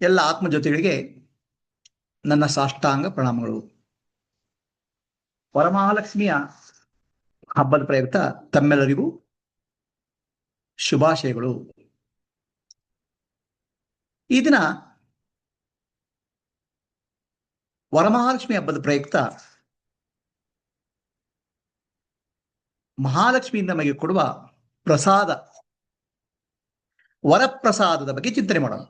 ಎಲ್ಲ ಆತ್ಮ ಜೊತೆಗಳಿಗೆ ನನ್ನ ಸಾಷ್ಟಾಂಗ ಪ್ರಣಾಮಗಳು. ವರಮಹಾಲಕ್ಷ್ಮಿಯ ಹಬ್ಬದ ಪ್ರಯುಕ್ತ ತಮ್ಮೆಲ್ಲರಿಗೂ ಶುಭಾಶಯಗಳು. ಈ ದಿನ ವರಮಹಾಲಕ್ಷ್ಮಿ ಹಬ್ಬದ ಪ್ರಯುಕ್ತ ಮಹಾಲಕ್ಷ್ಮಿಯಿಂದ ನಮಗೆ ಕೊಡುವ ಪ್ರಸಾದ, ವರಪ್ರಸಾದದ ಬಗ್ಗೆ ಚಿಂತನೆ ಮಾಡೋಣ.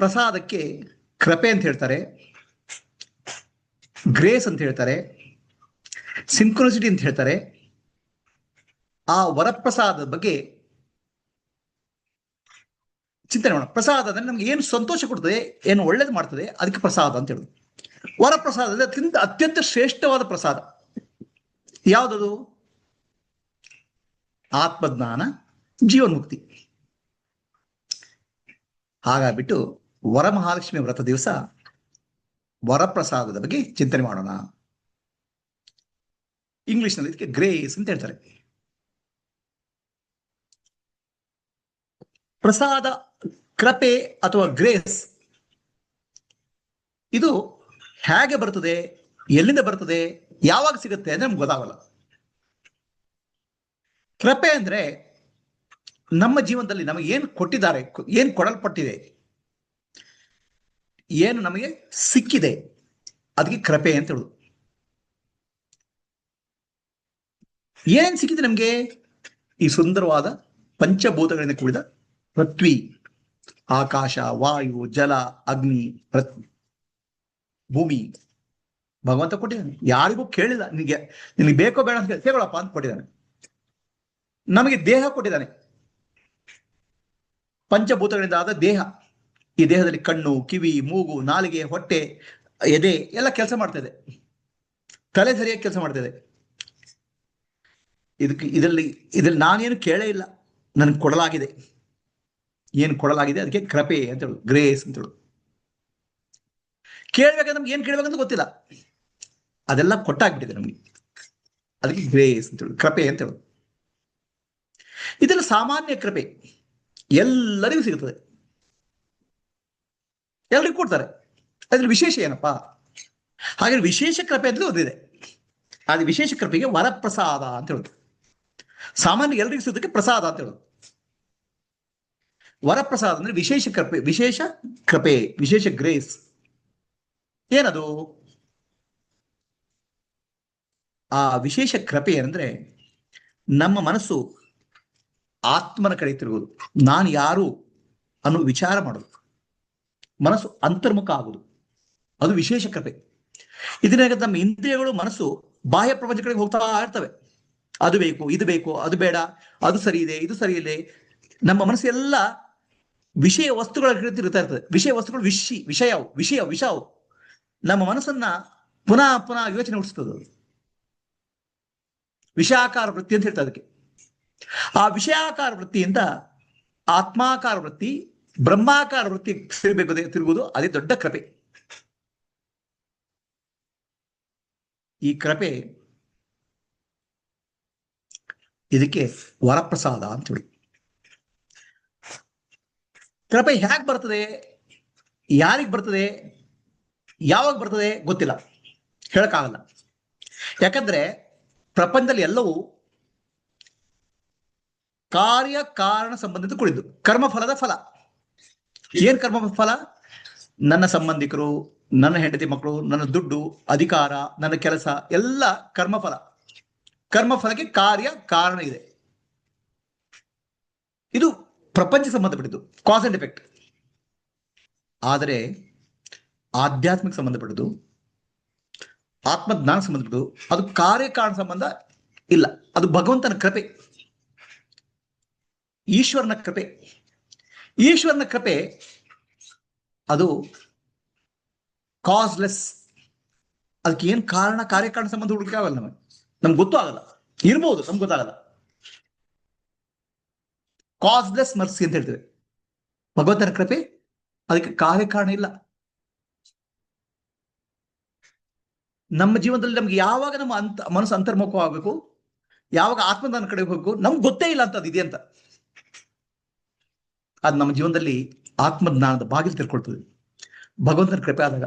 ಪ್ರಸಾದಕ್ಕೆ ಕೃಪೆ ಅಂತ ಹೇಳ್ತಾರೆ, ಗ್ರೇಸ್ ಅಂತ ಹೇಳ್ತಾರೆ, ಸಿಂಕ್ರೋಸಿಟಿ ಅಂತ ಹೇಳ್ತಾರೆ. ಆ ವರಪ್ರಸಾದದ ಬಗ್ಗೆ ಚಿಂತನೆ ಮಾಡೋಣ. ಪ್ರಸಾದ ಅಂದ್ರೆ ನಮ್ಗೆ ಏನು ಸಂತೋಷ ಕೊಡ್ತದೆ, ಏನು ಒಳ್ಳೇದು ಮಾಡ್ತದೆ, ಅದಕ್ಕೆ ಪ್ರಸಾದ ಅಂತ ಹೇಳುದು. ವರಪ್ರಸಾದ ಅಂದ್ರೆ ಅತ್ಯಂತ ಅತ್ಯಂತ ಶ್ರೇಷ್ಠವಾದ ಪ್ರಸಾದ. ಯಾವುದದು? ಆತ್ಮಜ್ಞಾನ, ಜೀವನ್ಮುಕ್ತಿ. ಹಾಗಾಗ್ಬಿಟ್ಟು ವರಮಹಾಲಕ್ಷ್ಮಿ ವ್ರತ ದಿವಸ ವರಪ್ರಸಾದದ ಬಗ್ಗೆ ಚಿಂತನೆ ಮಾಡೋಣ. ಇಂಗ್ಲಿಷ್ನಲ್ಲಿ ಇದಕ್ಕೆ ಗ್ರೇಸ್ ಅಂತ ಹೇಳ್ತಾರೆ. ಪ್ರಸಾದ, ಕೃಪೆ ಅಥವಾ ಗ್ರೇಸ್. ಇದು ಹೇಗೆ ಬರ್ತದೆ, ಎಲ್ಲಿಂದ ಬರ್ತದೆ, ಯಾವಾಗ ಸಿಗುತ್ತೆ ಅಂದ್ರೆ ನಮ್ಗೆ ಗೊತ್ತಾಗಲ್ಲ. ಕೃಪೆ ಅಂದ್ರೆ ನಮ್ಮ ಜೀವನದಲ್ಲಿ ನಮಗೆ ಏನು ಕೊಟ್ಟಿದ್ದಾರೆ, ಏನು ಕೊಡಲ್ಪಟ್ಟಿದೆ, ಏನು ನಮಗೆ ಸಿಕ್ಕಿದೆ ಅದಕ್ಕೆ ಕೃಪೆ ಅಂತ ಹೇಳುದು. ಏನ್ ಸಿಕ್ಕಿದೆ ನಮಗೆ? ಈ ಸುಂದರವಾದ ಪಂಚಭೂತಗಳಿಂದ ಕೂಡಿದ ಪೃಥ್ವಿ, ಆಕಾಶ, ವಾಯು, ಜಲ, ಅಗ್ನಿ ಭೂಮಿ. ಭಗವಂತ ಕೊಟ್ಟಿದ್ದಾನೆ. ಯಾರಿಗೂ ಕೇಳಿಲ್ಲ ನಿನಗೆ. ನಿನಗೆ ಬೇಕೋ ಬೇಡ ಅಂತ ಕೇಳಪ್ಪ ಅಂತ ಕೊಟ್ಟಿದ್ದಾನೆ. ನಮಗೆ ದೇಹ ಕೊಟ್ಟಿದ್ದಾನೆ. ಪಂಚಭೂತಗಳಿಂದ ಆದ ದೇಹ. ಈ ದೇಹದಲ್ಲಿ ಕಣ್ಣು, ಕಿವಿ, ಮೂಗು, ನಾಲಿಗೆ, ಹೊಟ್ಟೆ, ಎದೆ ಎಲ್ಲ ಕೆಲಸ ಮಾಡ್ತಾ ಇದೆ. ತಲೆ ಸರಿಯಾಗಿ ಕೆಲಸ ಮಾಡ್ತಾ ಇದೆ. ಇದಕ್ಕೆ, ಇದರಲ್ಲಿ, ಇದ್ರಲ್ಲಿ ನಾನೇನು ಕೇಳೇ ಇಲ್ಲ. ನನಗೆ ಕೊಡಲಾಗಿದೆ. ಏನು ಕೊಡಲಾಗಿದೆ? ಅದಕ್ಕೆ ಕೃಪೆ ಅಂತ ಹೇಳುದು ಗ್ರೇಸ್ ಅಂತ ಕೇಳ್ಬೇಕಂದ್ರೆ ನಮ್ಗೆ ಏನ್ ಕೇಳ್ಬೇಕಂತ ಗೊತ್ತಿಲ್ಲ. ಅದೆಲ್ಲ ಕೊಟ್ಟಾಗ್ಬಿಟ್ಟಿದೆ ನಮ್ಗೆ. ಅದಕ್ಕೆ ಗ್ರೇಸ್ ಅಂತ ಹೇಳುದು ಕೃಪೆ ಅಂತ ಹೇಳುದು ಇದೆಲ್ಲ ಸಾಮಾನ್ಯ ಕೃಪೆ. ಎಲ್ಲರಿಗೂ ಸಿಗುತ್ತದೆ. ಎಲ್ರಿಗೂ ಕೊಡ್ತಾರೆ. ಅದ್ರ ವಿಶೇಷ ಏನಪ್ಪಾ? ಹಾಗೆ ವಿಶೇಷ ಕೃಪೆ ಅಂತ ಒಂದಿದೆ ಅದು ವಿಶೇಷ ಕೃಪೆಗೆ ವರಪ್ರಸಾದ ಅಂತ ಹೇಳುದು. ಸಾಮಾನ್ಯ ಎಲ್ರಿಗೂ ಸಿಗೋದಕ್ಕೆ ಪ್ರಸಾದ ಅಂತ ಹೇಳುದು. ವರಪ್ರಸಾದ ಅಂದ್ರೆ ವಿಶೇಷ ಕೃಪೆ ವಿಶೇಷ ಕೃಪೆ, ವಿಶೇಷ ಗ್ರೇಸ್ ಏನದು? ಆ ವಿಶೇಷ ಕೃಪೆ ಏನಂದ್ರೆ ನಮ್ಮ ಮನಸ್ಸು ಆತ್ಮನ ಕಡೆ ತಿರುಗುವುದು. ನಾನು ಯಾರು ಅನ್ನೋ ವಿಚಾರ ಮಾಡೋದು ಮನಸ್ಸು ಅಂತರ್ಮುಖ ಆಗುದು ಅದು ವಿಶೇಷ ಕೃಪೆ. ಇದನ್ನ ನಮ್ಮ ಇಂದ್ರಿಯಗಳು, ಮನಸ್ಸು ಬಾಹ್ಯ ಪ್ರಪಂಚ ಕಡೆಗೆ ಹೋಗ್ತಾ ಇರ್ತವೆ. ಅದು ಬೇಕು, ಇದು ಬೇಕು, ಅದು ಬೇಡ, ಅದು ಸರಿ ಇದೆ, ಇದು ಸರಿ ಇದೆ. ನಮ್ಮ ಮನಸ್ಸು ಎಲ್ಲ ವಿಷಯ ವಸ್ತುಗಳ ಕಡೆ ಇರ್ತದೆ. ವಿಷಯ ವಸ್ತುಗಳು ವಿಷಿ, ವಿಷಯವು, ವಿಷಯ, ವಿಷವು. ನಮ್ಮ ಮನಸ್ಸನ್ನ ಪುನಃ ಪುನಃ ಯೋಚನೆ ಹುಟ್ಟಿಸ್ತದೆ ವಿಷಯಾಕಾರ ವೃತ್ತಿ ಅಂತ ಹೇಳ್ತದೆ ಅದಕ್ಕೆ. ಆ ವಿಷಯಾಕಾರ ವೃತ್ತಿಯಿಂದ ಆತ್ಮಾಕಾರ ವೃತ್ತಿ, ಬ್ರಹ್ಮಾಕಾರ ವೃತ್ತಿ ತಿರುಗಬೇಕು ತಿರುಗುವುದು, ಅದೇ ದೊಡ್ಡ ಕೃಪೆ. ಈ ಕೃಪೆ ಇದಕ್ಕೆ ವರಪ್ರಸಾದ ಅಂತ ಹೇಳಿ ಕೃಪೆ ಹೇಗೆ ಬರ್ತದೆ, ಯಾರಿಗೆ ಬರ್ತದೆ ಯಾವಾಗ ಬರ್ತದೆ ಗೊತ್ತಿಲ್ಲ. ಹೇಳಕ್ಕಾಗಲ್ಲ. ಯಾಕಂದ್ರೆ ಪ್ರಪಂಚದಲ್ಲಿ ಎಲ್ಲವೂ ಕಾರ್ಯ ಕಾರಣ ಸಂಬಂಧಿತ ಕುಳಿತು. ಕರ್ಮಫಲದ ಫಲ. ಏನ್ ಕರ್ಮ ಫಲ ನನ್ನ ಸಂಬಂಧಿಕರು, ನನ್ನ ಹೆಂಡತಿ ಮಕ್ಕಳು, ನನ್ನ ದುಡ್ಡು, ಅಧಿಕಾರ, ನನ್ನ ಕೆಲಸ, ಎಲ್ಲ ಕರ್ಮಫಲ. ಕರ್ಮಫಲಕ್ಕೆ ಕಾರ್ಯ ಕಾರಣ ಇದೆ. ಇದು ಪ್ರಪಂಚ ಸಂಬಂಧಪಟ್ಟಿದ್ದು. ಕಾಸ್ ಅಂಡ್ ಎಫೆಕ್ಟ್ ಆದರೆ ಆಧ್ಯಾತ್ಮಿಕ ಸಂಬಂಧಪಟ್ಟದ್ದು ಆತ್ಮಜ್ಞಾನ ಸಂಬಂಧಪಟ್ಟದ್ದು, ಅದು ಕಾರ್ಯಕಾರಣ ಸಂಬಂಧ ಇಲ್ಲ. ಅದು ಭಗವಂತನ ಕೃಪೆ. ಈಶ್ವರನ ಕೃಪೆ. ಈಶ್ವರನ ಕೃಪೆ, ಅದು ಕಾಸ್ಲೆಸ್ ಅದಕ್ಕೆ ಏನ್ ಕಾರಣ, ಕಾರ್ಯಕಾರಣ ಸಂಬಂಧ ಹುಡುಕಾಗಲ್ಲ ನಮಗೆ. ನಮ್ಗೆ ಗೊತ್ತೂ ಆಗಲ್ಲ. ಇರ್ಬೋದು, ನಮ್ಗೆ ಗೊತ್ತಾಗಲ್ಲ. ಕಾಸ್ಲೆಸ್ ಮರ್ಸಿ ಅಂತ ಹೇಳ್ತೇವೆ. ಭಗವಂತನ ಕೃಪೆ, ಅದಕ್ಕೆ ಕಾರ್ಯಕಾರಣ ಇಲ್ಲ. ನಮ್ಮ ಜೀವನದಲ್ಲಿ ನಮ್ಗೆ ಯಾವಾಗ ನಮ್ಮ ಅಂತ, ಮನಸ್ಸು ಅಂತರ್ಮುಖವಾಗಬೇಕು ಯಾವಾಗ ಆತ್ಮದಾನ ಕಡೆ ಹೋಗಬೇಕು, ನಮ್ಗೆ ಗೊತ್ತೇ ಇಲ್ಲ ಅಂತ ಇದೆ ಅಂತ. ಅದು ನಮ್ಮ ಜೀವನದಲ್ಲಿ ಆತ್ಮಜ್ಞಾನದ ಬಾಗಿಲು ತೆರ್ಕೊಳ್ತದೆ. ಭಗವಂತನ ಕೃಪೆ ಆದಾಗ.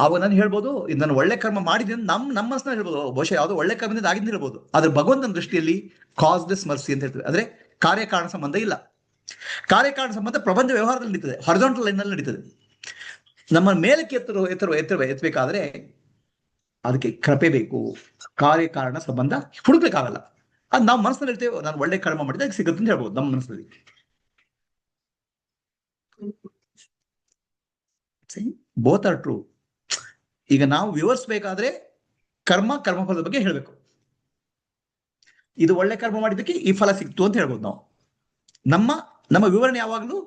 ಅವಾಗ ನಾನು ಹೇಳ್ಬೋದು ನಾನು ಒಳ್ಳೆ ಕರ್ಮ ಮಾಡಿದ್ದೀನಿ ನಮ್ಮ ನಮ್ಮ ಮನಸ್ಸನ್ನ ಹೇಳ್ಬೋದು. ಬಹುಶಃ ಯಾವುದೋ ಒಳ್ಳೆ ಕರ್ಮದಿಂದ ಆಗಿದ್ದು ಹೇಳ್ಬೋದು. ಆದ್ರೆ ಭಗವಂತನ ದೃಷ್ಟಿಯಲ್ಲಿ ಕಾಸ್ಲೆಸ್ ಮರ್ಸಿ ಅಂತ ಹೇಳ್ತೇವೆ. ಅಂದ್ರೆ ಕಾರ್ಯಕಾರಣ ಸಂಬಂಧ ಇಲ್ಲ. ಕಾರ್ಯಕಾರಣ ಸಂಬಂಧ ಪ್ರಪಂಚ ವ್ಯವಹಾರದಲ್ಲಿ ನಡೀತದೆ. ಹಾರಿಜಾಂಟಲ್ ಲೈನ್ನಲ್ಲಿ ನಡೀತದೆ. ನಮ್ಮ ಮೇಲಕ್ಕೆ ಎತ್ತರು ಎತ್ತರು ಎತ್ತರ ಎತ್ತಬೇಕಾದ್ರೆ ಅದಕ್ಕೆ ಕೃಪೆ ಬೇಕು, ಕಾರ್ಯಕಾರಣ ಸಂಬಂಧ ಹುಡುಕ್ಬೇಕಾಗಲ್ಲ ಅದು ನಾವು ಮನಸ್ಸಲ್ಲಿ ಇರ್ತೇವೆ ನಾನು ಒಳ್ಳೆ ಕರ್ಮ ಮಾಡಿದ್ರೆ ಅದಕ್ಕೆ ಸಿಗುತ್ತೆ ಅಂತ ಹೇಳ್ಬೋದು ನಮ್ಮ ಮನಸ್ಸಲ್ಲಿ. ಬೋತ್ ಆರ್ ಟ್ರೂ ಈಗ ನಾವು ವಿವರಿಸಬೇಕಾದ್ರೆ ಕರ್ಮ, ಕರ್ಮಫಲದ ಬಗ್ಗೆ ಹೇಳಬೇಕು. ಇದು ಒಳ್ಳೆ ಕರ್ಮ ಮಾಡಿದ್ದಕ್ಕೆ ಈ ಫಲ ಸಿಕ್ತು ಅಂತ ಹೇಳ್ಬೋದು ನಾವು. ನಮ್ಮ ನಮ್ಮ ವಿವರಣೆ ಯಾವಾಗಲೂ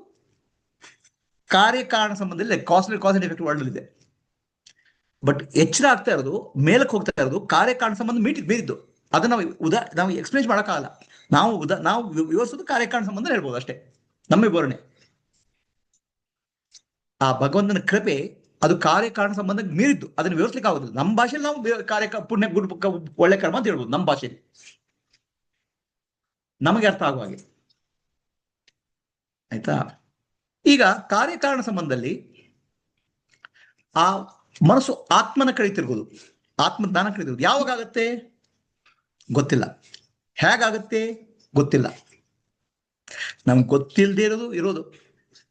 ಕಾರ್ಯಕಾರಣ ಸಂಬಂಧದಲ್ಲಿ ಕಾಸ್ಟ್ ಕಾಸ್ಟ್ ಎಫೆಕ್ಟ್ ವರ್ಲ್ಡ್ ಇದೆ. ಬಟ್ ಎಚ್ಚರ ಆಗ್ತಾ ಇರೋದು, ಮೇಲಕ್ಕೆ ಹೋಗ್ತಾ ಇರೋದು ಕಾರ್ಯಕಾರಣ ಸಂಬಂಧ ಮೀಟಿ, ಮೀರಿದ್ದು. ಅದನ್ನ ನಾವು ಉದಾ, ನಾವು ಎಕ್ಸ್ಪ್ಲೇನ್ ಮಾಡೋಕ್ಕಾಗಲ್ಲ. ನಾವು ಉದಾ, ನಾವು ವಿವರಿಸೋದು ಕಾರ್ಯಕಾರಣ ಸಂಬಂಧ ಹೇಳ್ಬೋದು ಅಷ್ಟೇ. ನಮ್ಮ ವಿವರಣೆ. ಆ ಭಗವಂತನ ಕೃಪೆ ಅದು ಕಾರ್ಯಕಾರಣ ಸಂಬಂಧ ಮೀರಿದ್ದು. ಅದನ್ನ ವಿವರಿಸ್ಲಿಕ್ಕೆ ಆಗೋದಿಲ್ಲ. ನಮ್ಮ ಭಾಷೆಯಲ್ಲಿ ನಾವು ಕಾರ್ಯ ಪುಣ್ಯ ಗುರು ಒಳ್ಳೆ ಕರ್ಮ ಅಂತ ಹೇಳ್ಬೋದು ನಮ್ಮ ಭಾಷೆಯಲ್ಲಿ. ನಮಗೆ ಅರ್ಥ ಆಗುವ ಹಾಗೆ. ಆಯ್ತಾ? ಈಗ ಕಾರ್ಯಕಾರಣ ಸಂಬಂಧದಲ್ಲಿ ಆ ಮನಸ್ಸು ಆತ್ಮನ ಕಡೆ ತಿರುಗೋದು ಆತ್ಮಜ್ಞಾನ ಕಡೆ ತಿರುಗೋದು ಯಾವಾಗ ಆಗತ್ತೆ ಗೊತ್ತಿಲ್ಲ. ಹೇಗಾಗತ್ತೆ? ಗೊತ್ತಿಲ್ಲ. ನಮ್ಗೆ ಗೊತ್ತಿಲ್ಲದೆ ಇರೋದು ಇರೋದು.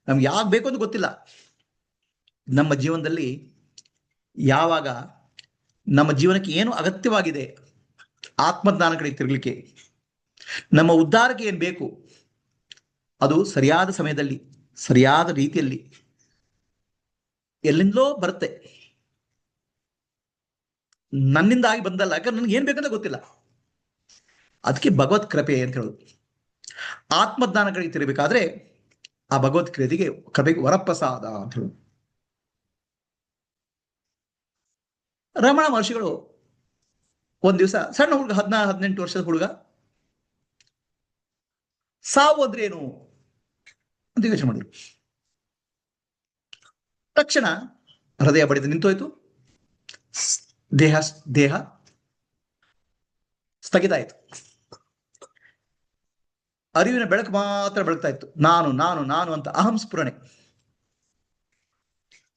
ನಮ್ಗೆ ಯಾವಾಗ ಬೇಕು ಅಂತ ಗೊತ್ತಿಲ್ಲ. ನಮ್ಮ ಜೀವನದಲ್ಲಿ ಯಾವಾಗ ನಮ್ಮ ಜೀವನಕ್ಕೆ ಏನು ಅಗತ್ಯವಾಗಿದೆ, ಆತ್ಮಜ್ಞಾನ ಕಡೆ ತಿರುಗಲಿಕ್ಕೆ, ನಮ್ಮ ಉದ್ಧಾರಕ್ಕೆ ಏನು ಬೇಕು, ಅದು ಸರಿಯಾದ ಸಮಯದಲ್ಲಿ, ಸರಿಯಾದ ರೀತಿಯಲ್ಲಿ ಎಲ್ಲಿಂದಲೋ ಬರುತ್ತೆ. ನನ್ನಿಂದ ಆಗಿ ಬಂದಲ್ಲ. ಯಾಕಂದ್ರೆ ನನಗೆ ಏನ್ ಬೇಕಂತ ಗೊತ್ತಿಲ್ಲ. ಅದಕ್ಕೆ ಭಗವತ್ ಕೃಪೆ ಅಂತ ಹೇಳೋದು. ಆತ್ಮಜ್ಞಾನಗಳಿಗೆ ತಿರಬೇಕಾದ್ರೆ ಆ ಭಗವತ್ ಕೃತಿಗೆ ಕೃಪೆಗೆ ವರಪ್ರಸಾದ ಅಂತ ಹೇಳೋದು. ರಮಣ ಮಹರ್ಷಿಗಳು ಒಂದ್ ದಿವಸ ಸಣ್ಣ ಹುಡುಗ ಹದಿನಾರು ಹದಿನೆಂಟು ವರ್ಷದ ಹುಡುಗ, ಸಾವು ಅಂದ್ರೆ ಏನು ಅಂತ ಯೋಚನೆ ಮಾಡಿದ್ರು. ತಕ್ಷಣ ಹೃದಯ ಬಡಿದು ನಿಂತೋಯ್ತು. ದೇಹ ದೇಹ ಸ್ಥಗಿತ ಆಯ್ತು. ಅರಿವಿನ ಬೆಳಕು ಮಾತ್ರ ಬೆಳಗ್ತಾ ಇತ್ತು. ನಾನು ನಾನು ನಾನು ಅಂತ ಅಹಂ ಸ್ಫುರಣೆ.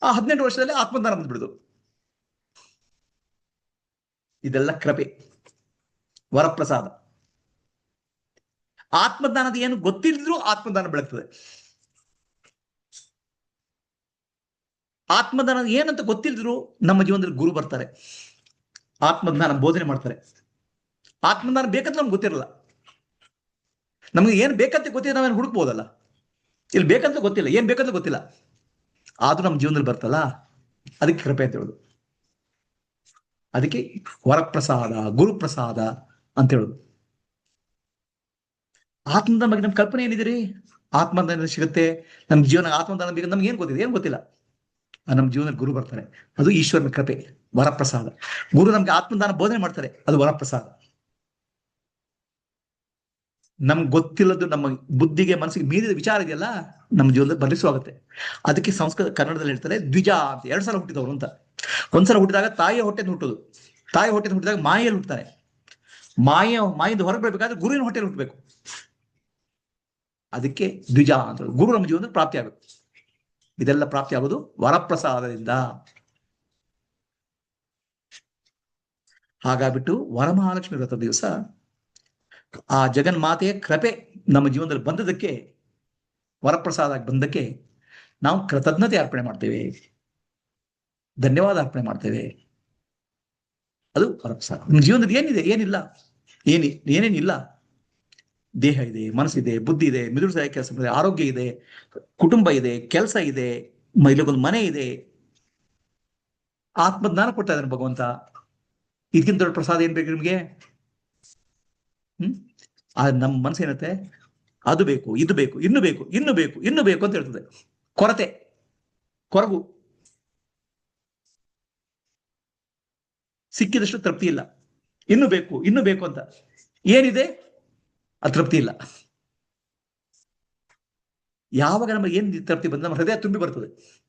ಆ ಹದಿನೆಂಟು ವರ್ಷದಲ್ಲಿ ಆತ್ಮಜ್ಞಾನ ಬಂದ್ಬಿಡುದು ಇದೆಲ್ಲ ಕೃಪೆ, ವರಪ್ರಸಾದ. ಆತ್ಮಜ್ಞಾನದ ಏನು ಗೊತ್ತಿಲ್ಲದ್ರೂ ಆತ್ಮಜ್ಞಾನ ಬೆಳಗ್ತದೆ. ಆತ್ಮದಾನ ಏನಂತ ಗೊತ್ತಿಲ್ಲದ್ರು ನಮ್ಮ ಜೀವನದಲ್ಲಿ ಗುರು ಬರ್ತಾರೆ. ಆತ್ಮಜ್ಞಾನ ಬೋಧನೆ ಮಾಡ್ತಾರೆ. ಆತ್ಮಜ್ಞಾನ ಬೇಕಂತ ನಮ್ಗೆ ಗೊತ್ತಿರಲ್ಲ. ನಮ್ಗೆ ಏನ್ ಬೇಕಂತ ಗೊತ್ತಿಲ್ಲ ನಾವೇನು ಹುಡುಕ್ಬೋದಲ್ಲ. ಇಲ್ಲಿ ಬೇಕಂತ ಗೊತ್ತಿಲ್ಲ, ಏನ್ ಬೇಕಂತ ಗೊತ್ತಿಲ್ಲ. ಆದ್ರೂ ನಮ್ಮ ಜೀವನದಲ್ಲಿ ಬರ್ತಲ್ಲ. ಅದಕ್ಕೆ ಕೃಪೆ ಅಂತ ಹೇಳೋದು. ಅದಕ್ಕೆ ವರಪ್ರಸಾದ, ಗುರುಪ್ರಸಾದ ಅಂತ ಹೇಳೋದು. ಆತ್ಮದ ಬಗ್ಗೆ ನಮ್ಮ ಕಲ್ಪನೆ ಏನಿದೆ ರೀ? ಸಿಗುತ್ತೆ. ನಮ್ಮ ಜೀವನ ಆತ್ಮದಾನ ಬೇಕು ನಮ್ಗೆ ಏನ್ ಗೊತ್ತಿದೆ? ಏನ್ ಗೊತ್ತಿಲ್ಲ. ನಮ್ಮ ಜೀವನದಲ್ಲಿ ಗುರು ಬರ್ತಾರೆ. ಅದು ಈಶ್ವರನ ಕೃಪೆ, ವರಪ್ರಸಾದ. ಗುರು ನಮ್ಗೆ ಆತ್ಮದಾನ ಬೋಧನೆ ಮಾಡ್ತಾರೆ, ಅದು ವರಪ್ರಸಾದ. ನಮ್ಗೆ ಗೊತ್ತಿಲ್ಲದ್ದು, ನಮ್ಮ ಬುದ್ಧಿಗೆ, ಮನಸ್ಸಿಗೆ ಮೀರಿದ ವಿಚಾರ ಇದೆಯಲ್ಲ, ನಮ್ಮ ಜೀವನದಲ್ಲಿ ಬದಲಿಸುವಾಗುತ್ತೆ ಅದಕ್ಕೆ ಸಂಸ್ಕೃತ ಕನ್ನಡದಲ್ಲಿ ಹೇಳ್ತಾರೆ, ದ್ವಿಜ ಅಂತ. ಎರಡು ಸಲ ಹುಟ್ಟಿದವರು ಅಂತ. ಒಂದ್ಸಲ ಹುಟ್ಟಿದಾಗ ತಾಯಿಯ ಹೊಟ್ಟೆಯಿಂದ ಹುಟ್ಟೋದು ತಾಯಿ ಹೊಟ್ಟೆಯಿಂದ ಹುಟ್ಟಿದಾಗ ಮಾಯೆಯಲ್ಲಿ ಹುಟ್ಟುತ್ತಾರೆ. ಮಾಯ ಮಾಯಿಂದ ಹೊರಗೆ ಬರಬೇಕಾದ್ರೆ ಗುರುವಿನ ಹೊಟ್ಟೆಯಲ್ಲಿ ಹುಟ್ಟಬೇಕು. ಅದಕ್ಕೆ ದ್ವಿಜ ಅಂತ ಗುರು ನಮ್ಮ ಜೀವನದಲ್ಲಿ ಪ್ರಾಪ್ತಿ ಆಗುತ್ತೆ ಇದೆಲ್ಲ ಪ್ರಾಪ್ತಿ ಆಗೋದು ವರಪ್ರಸಾದದಿಂದ. ಹಾಗಾಗ್ಬಿಟ್ಟು ವರಮಹಾಲಕ್ಷ್ಮಿ ವ್ರತ ದಿವಸ, ಆ ಜಗನ್ಮಾತೆಯ ಕೃಪೆ ನಮ್ಮ ಜೀವನದಲ್ಲಿ ಬಂದದಕ್ಕೆ ವರಪ್ರಸಾದ ಬಂದಕ್ಕೆ ನಾವು ಕೃತಜ್ಞತೆ ಅರ್ಪಣೆ ಮಾಡ್ತೇವೆ. ಧನ್ಯವಾದ ಅರ್ಪಣೆ ಮಾಡ್ತೇವೆ. ಅದು ವರಪ್ರಸಾದ. ನಿಮ್ಮ ಜೀವನದಲ್ಲಿ ಏನಿದೆ? ಏನಿಲ್ಲ. ಏನಿ, ಏನೇನಿಲ್ಲ. ದೇಹ ಇದೆ ಮನಸ್ಸಿದೆ ಬುದ್ಧಿ ಇದೆ, ಮಿದುಳು ಸಹಾಯ ಕೆಲಸ ಇದೆ, ಆರೋಗ್ಯ ಇದೆ, ಕುಟುಂಬ ಇದೆ, ಕೆಲಸ ಇದೆ ಇಲ್ಲೊಂದು ಮನೆ ಇದೆ. ಆತ್ಮಜ್ಞಾನ ಕೊಡ್ತಾ ಇದ್ದಾನೆ ಭಗವಂತ. ಇದಕ್ಕಿಂತ ದೊಡ್ಡ ಪ್ರಸಾದ ಏನ್ ಬೇಕು ನಿಮ್ಗೆ? ಹ್ಮ್? ನಮ್ಮ ಮನಸ್ಸು ಏನತ್ತೆ? ಅದು ಬೇಕು, ಇದು ಬೇಕು, ಇನ್ನು ಬೇಕು ಇನ್ನು ಬೇಕು ಇನ್ನು ಬೇಕು ಅಂತ ಹೇಳ್ತದೆ. ಕೊರತೆ, ಕೊರಗು. ಸಿಕ್ಕಿದಷ್ಟು ತೃಪ್ತಿ ಇಲ್ಲ. ಇನ್ನು ಬೇಕು ಇನ್ನು ಬೇಕು ಅಂತ. ಏನಿದೆ? ಅತೃಪ್ತಿ ಇಲ್ಲ. ಯಾವಾಗ ನಮಗೆ ಏನ್ ತೃಪ್ತಿ ಬಂದ ನಮ್ಮ ಹೃದಯ ತುಂಬಿ ಬರ್ತದೆ.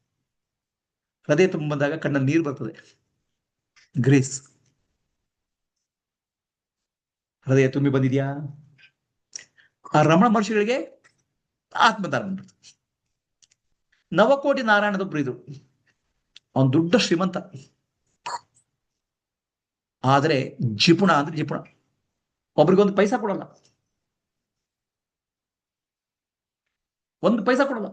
ಹೃದಯ ತುಂಬಿ ಬಂದಾಗ ಕಣ್ಣಲ್ಲಿ ನೀರು ಬರ್ತದೆ. ಗ್ರೇಸ್. ಹೃದಯ ತುಂಬಿ ಬಂದಿದ್ಯಾ? ಆ ರಮಣ ಮಹರ್ಷಿಗಳಿಗೆ ಆತ್ಮದಾನ ಬಂದ್ಬಿಡ್ತು. ನವಕೋಟಿ ನಾರಾಯಣದೊಬ್ರು ಇದ್ರು. ಅವನ್ ದೊಡ್ಡ ಶ್ರೀಮಂತ. ಆದ್ರೆ ಜಿಪುಣ ಅಂದ್ರೆ ಜಿಪುಣ. ಒಬ್ರಿಗೊಂದು ಪೈಸಾ ಕೊಡಲ್ಲ. ಒಂದು ಪೈಸಾ ಕೊಡಲ್ಲ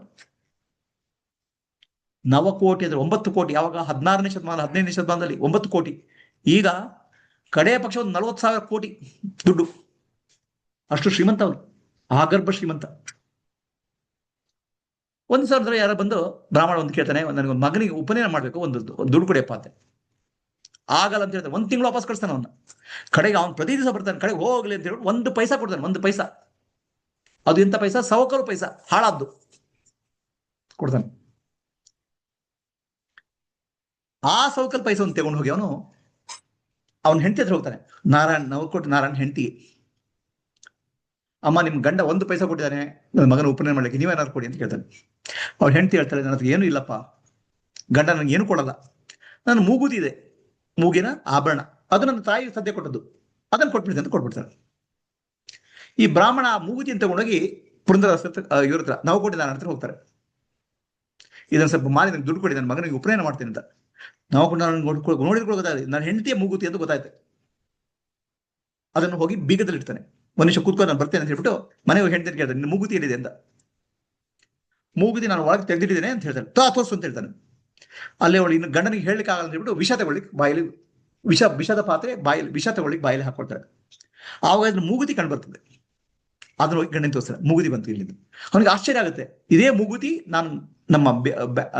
ನವಕೋಟಿ ಅಂದ್ರೆ ಒಂಬತ್ತು ಕೋಟಿ, ಯಾವಾಗ? ಹದಿನಾರನೇ ಶತಮಾನ, ಹದಿನೈದನೇ ಶತಮಾನದಲ್ಲಿ ಒಂಬತ್ತು ಕೋಟಿ. ಈಗ ಕಡೆಯ ಪಕ್ಷ ಒಂದು ನಲವತ್ತು ಸಾವಿರ ಕೋಟಿ ದುಡ್ಡು. ಅಷ್ಟು ಶ್ರೀಮಂತ ಅವನು ಆಗರ್ಭ ಶ್ರೀಮಂತ. ಒಂದು ಸಾವಿರದ ಯಾರು ಬಂದು ಬ್ರಾಹ್ಮಣ ಒಂದು ಕೇಳ್ತಾನೆ, ನನಗೆ ಮಗನಿಗೆ ಉಪನಯನ ಮಾಡ್ಬೇಕು, ಒಂದು ದುಡ್ಡು ಕೊಡಿಯಪ್ಪ ಅಂತ. ಆಗಲ್ಲ ಅಂತ ಹೇಳ್ತಾನೆ ಒಂದು ತಿಂಗಳು ವಾಪಸ್ ಕಳಿಸ್ತಾನೆ ಅವನ್ನ. ಕಡೆಗೆ ಅವ್ನು ಪ್ರತಿ ದಿವಸ ಬರ್ತಾನೆ, ಕಡೆಗೆ ಹೋಗ್ಲಿ ಅಂತ ಹೇಳಿ ಒಂದು ಪೈಸಾ ಕೊಡ್ತಾನೆ, ಒಂದು ಪೈಸಾ. ಅದು ಎಂತ ಪೈಸಾ? ಸವಕರು ಪೈಸಾ. ಹಾಳಾದ್ದು. ಕೊಡ್ತಾನೆ. ಆ ಸೌಕಲ್ ಪೈಸವನ್ನು ತಗೊಂಡು ಹೋಗಿ ಅವನು, ಅವನ ಹೆಂಡತಿ ಹತ್ರ ಹೋಗ್ತಾನೆ. ನಾರಾಯಣ್, ನವಕೋಟೆ ನಾರಾಯಣ್ ಹೆಂಡತಿ. ಅಮ್ಮ, ನಿಮ್ ಗಂಡ ಒಂದು ಪೈಸಾ ಕೊಟ್ಟಿದ್ದಾನೆ. ನನ್ನ ಮಗನ ಉಪನಯನ ಮಾಡ್ಲಿಕ್ಕೆ ನೀವೇನಾದ್ರು ಕೊಡಿ ಅಂತ ಕೇಳ್ತಾನೆ. ಅವ್ರ ಹೆಂಡತಿ ಹೇಳ್ತಾರೆ ನನಗೆ ಏನು ಇಲ್ಲಪ್ಪ. ಗಂಡ ನನಗೆ ಏನು ಕೊಡಲ್ಲ. ನನ್ನ ಮೂಗುದಿದೆ. ಮೂಗಿನ ಆಭರಣ. ಅದು ನನ್ನ ತಾಯಿ ಸದ್ಯ ಕೊಟ್ಟದ್ದು. ಅದನ್ನು ಕೊಟ್ಬಿಡ್ತೀನಿ ಅಂತ ಕೊಟ್ಬಿಡ್ತಾನೆ ಈ ಬ್ರಾಹ್ಮಣ ಆ ಮೂಗುತಿಯನ್ನು ತಗೊಂಡೋಗಿ ಪುರಂದರ ಇವ್ರ ಹತ್ರ ಕೊಟ್ಟಿದ್ದ ನನ್ನ ಹತ್ರ ಹೋಗ್ತಾರೆ. ಇದನ್ನ ಸ್ವಲ್ಪ ಮಾಡಿ ನನಗೆ ದುಡ್ಡು ಕೊಡಿ, ನನ್ನ ಮಗನಿಗೆ ಉಪನಯನ ಮಾಡ್ತೀನಿ ಅಂತ. ನಾವು ಕೂಡ ನಾನು ನೋಡಿದ್ರು ಗೊತ್ತಾಗಿದೆ ನನ್ನ ಹೆಂಡತಿಯ ಮೂಗುತಿ ಅಂತ ಗೊತ್ತಾಯ್ತು. ಅದನ್ನು ಹೋಗಿ ಬೀಗದಲ್ಲಿ ಇಡ್ತಾನೆ. ಮನುಷ್ಯ ಕೂತ್ಕೊಂಡು ನಾನು ಬರ್ತೇನೆ ಅಂತ ಹೇಳ್ಬಿಟ್ಟು ಮನೆಗೆ ಹೆಂಡತಿ ಕೇಳ್ತಾನೆ, ನಿನ್ನ ಮೂಗುತಿ ಎಲ್ಲಿದೆ ಅಂತ. ಮೂಗುತಿ ನಾನು ಒಳಗೆ ತೆಗೆದಿಟ್ಟಿದ್ದೇನೆ ಅಂತ ಹೇಳ್ತಾನೆ. ತಾ, ತೋರ್ಸು ಅಂತ ಹೇಳ್ತಾನೆ. ಅಲ್ಲೇ ಅವಳು ಇನ್ನು ಗಂಡನಿಗೆ ಹೇಳಲಿಕ್ಕೆ ಆಗಲ್ಲ ಅಂತ ಹೇಳ್ಬಿಟ್ಟು ವಿಷ ತಗೊಳ್ಳಿಕ್ ಬಾಯಲ್ಲಿ, ವಿಷ, ವಿಷದ ಪಾತ್ರೆ ಬಾಯಲ್ಲಿ, ವಿಷ ತಗೊಳ್ಳಿಕ್ ಬಾಯಲ್ಲಿ ಹಾಕೊಳ್ತಾರೆ ಆವಾಗ ಮೂಗುತಿ ಕಂಡು ಬರ್ತದೆ. ಅದನ್ನ ಹೋಗಿ ಗಂಡನ ತೋರಿಸ್ತಾರೆ. ಮುಗುದಿ ಬಂತು ಇಲ್ಲಿಂದ. ಅವನಿಗೆ ಆಶ್ಚರ್ಯ ಆಗುತ್ತೆ. ಇದೇ ಮುಗುದಿ ನಾನು ನಮ್ಮ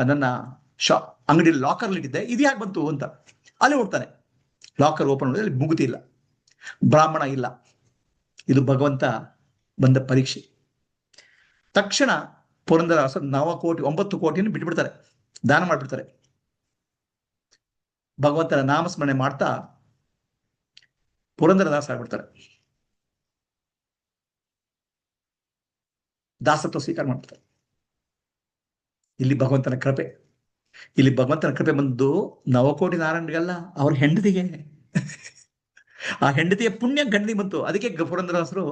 ನನ್ನ ಶಾ ಅಂಗಡಿ ಲಾಕರ್ ಇಟ್ಟಿದ್ದೆ. ಇದು ಯಾಕೆ ಬಂತು ಅಂತ. ಅಲ್ಲಿ ಹೋಗ್ತಾನೆ. ಲಾಕರ್ ಓಪನ್ ಮಾಡಿದ್ರೆ ಅಲ್ಲಿ ಮುಗುದಿ ಇಲ್ಲ. ಬ್ರಾಹ್ಮಣ ಇಲ್ಲ. ಇದು ಭಗವಂತ ಬಂದ ಪರೀಕ್ಷೆ. ತಕ್ಷಣ ಪುರಂದರ ನವ ಕೋಟಿ, ಒಂಬತ್ತು ಕೋಟಿಯನ್ನು ಬಿಟ್ಬಿಡ್ತಾರೆ. ದಾನ ಮಾಡಿಬಿಡ್ತಾರೆ. ಭಗವಂತನ ನಾಮಸ್ಮರಣೆ ಮಾಡ್ತಾ ಪುರಂದರದಾಸ ಆಗ್ಬಿಡ್ತಾರೆ. ದಾಸತ್ವ ಸ್ವೀಕಾರ ಮಾಡ್ತಾರೆ. ಇಲ್ಲಿ ಭಗವಂತನ ಕೃಪೆ. ಇಲ್ಲಿ ಭಗವಂತನ ಕೃಪೆ ಬಂದು ನವಕೋಟಿ ನಾರಾಯಣರಿಗಲ್ಲ ಅವ್ರ ಹೆಂಡತಿಗೆ. ಆ ಹೆಂಡತಿಯ ಪುಣ್ಯ ಗಂಡಿಗೆ ಬಂತು. ಅದಕ್ಕೆ ಪುರಂದರದಾಸರು,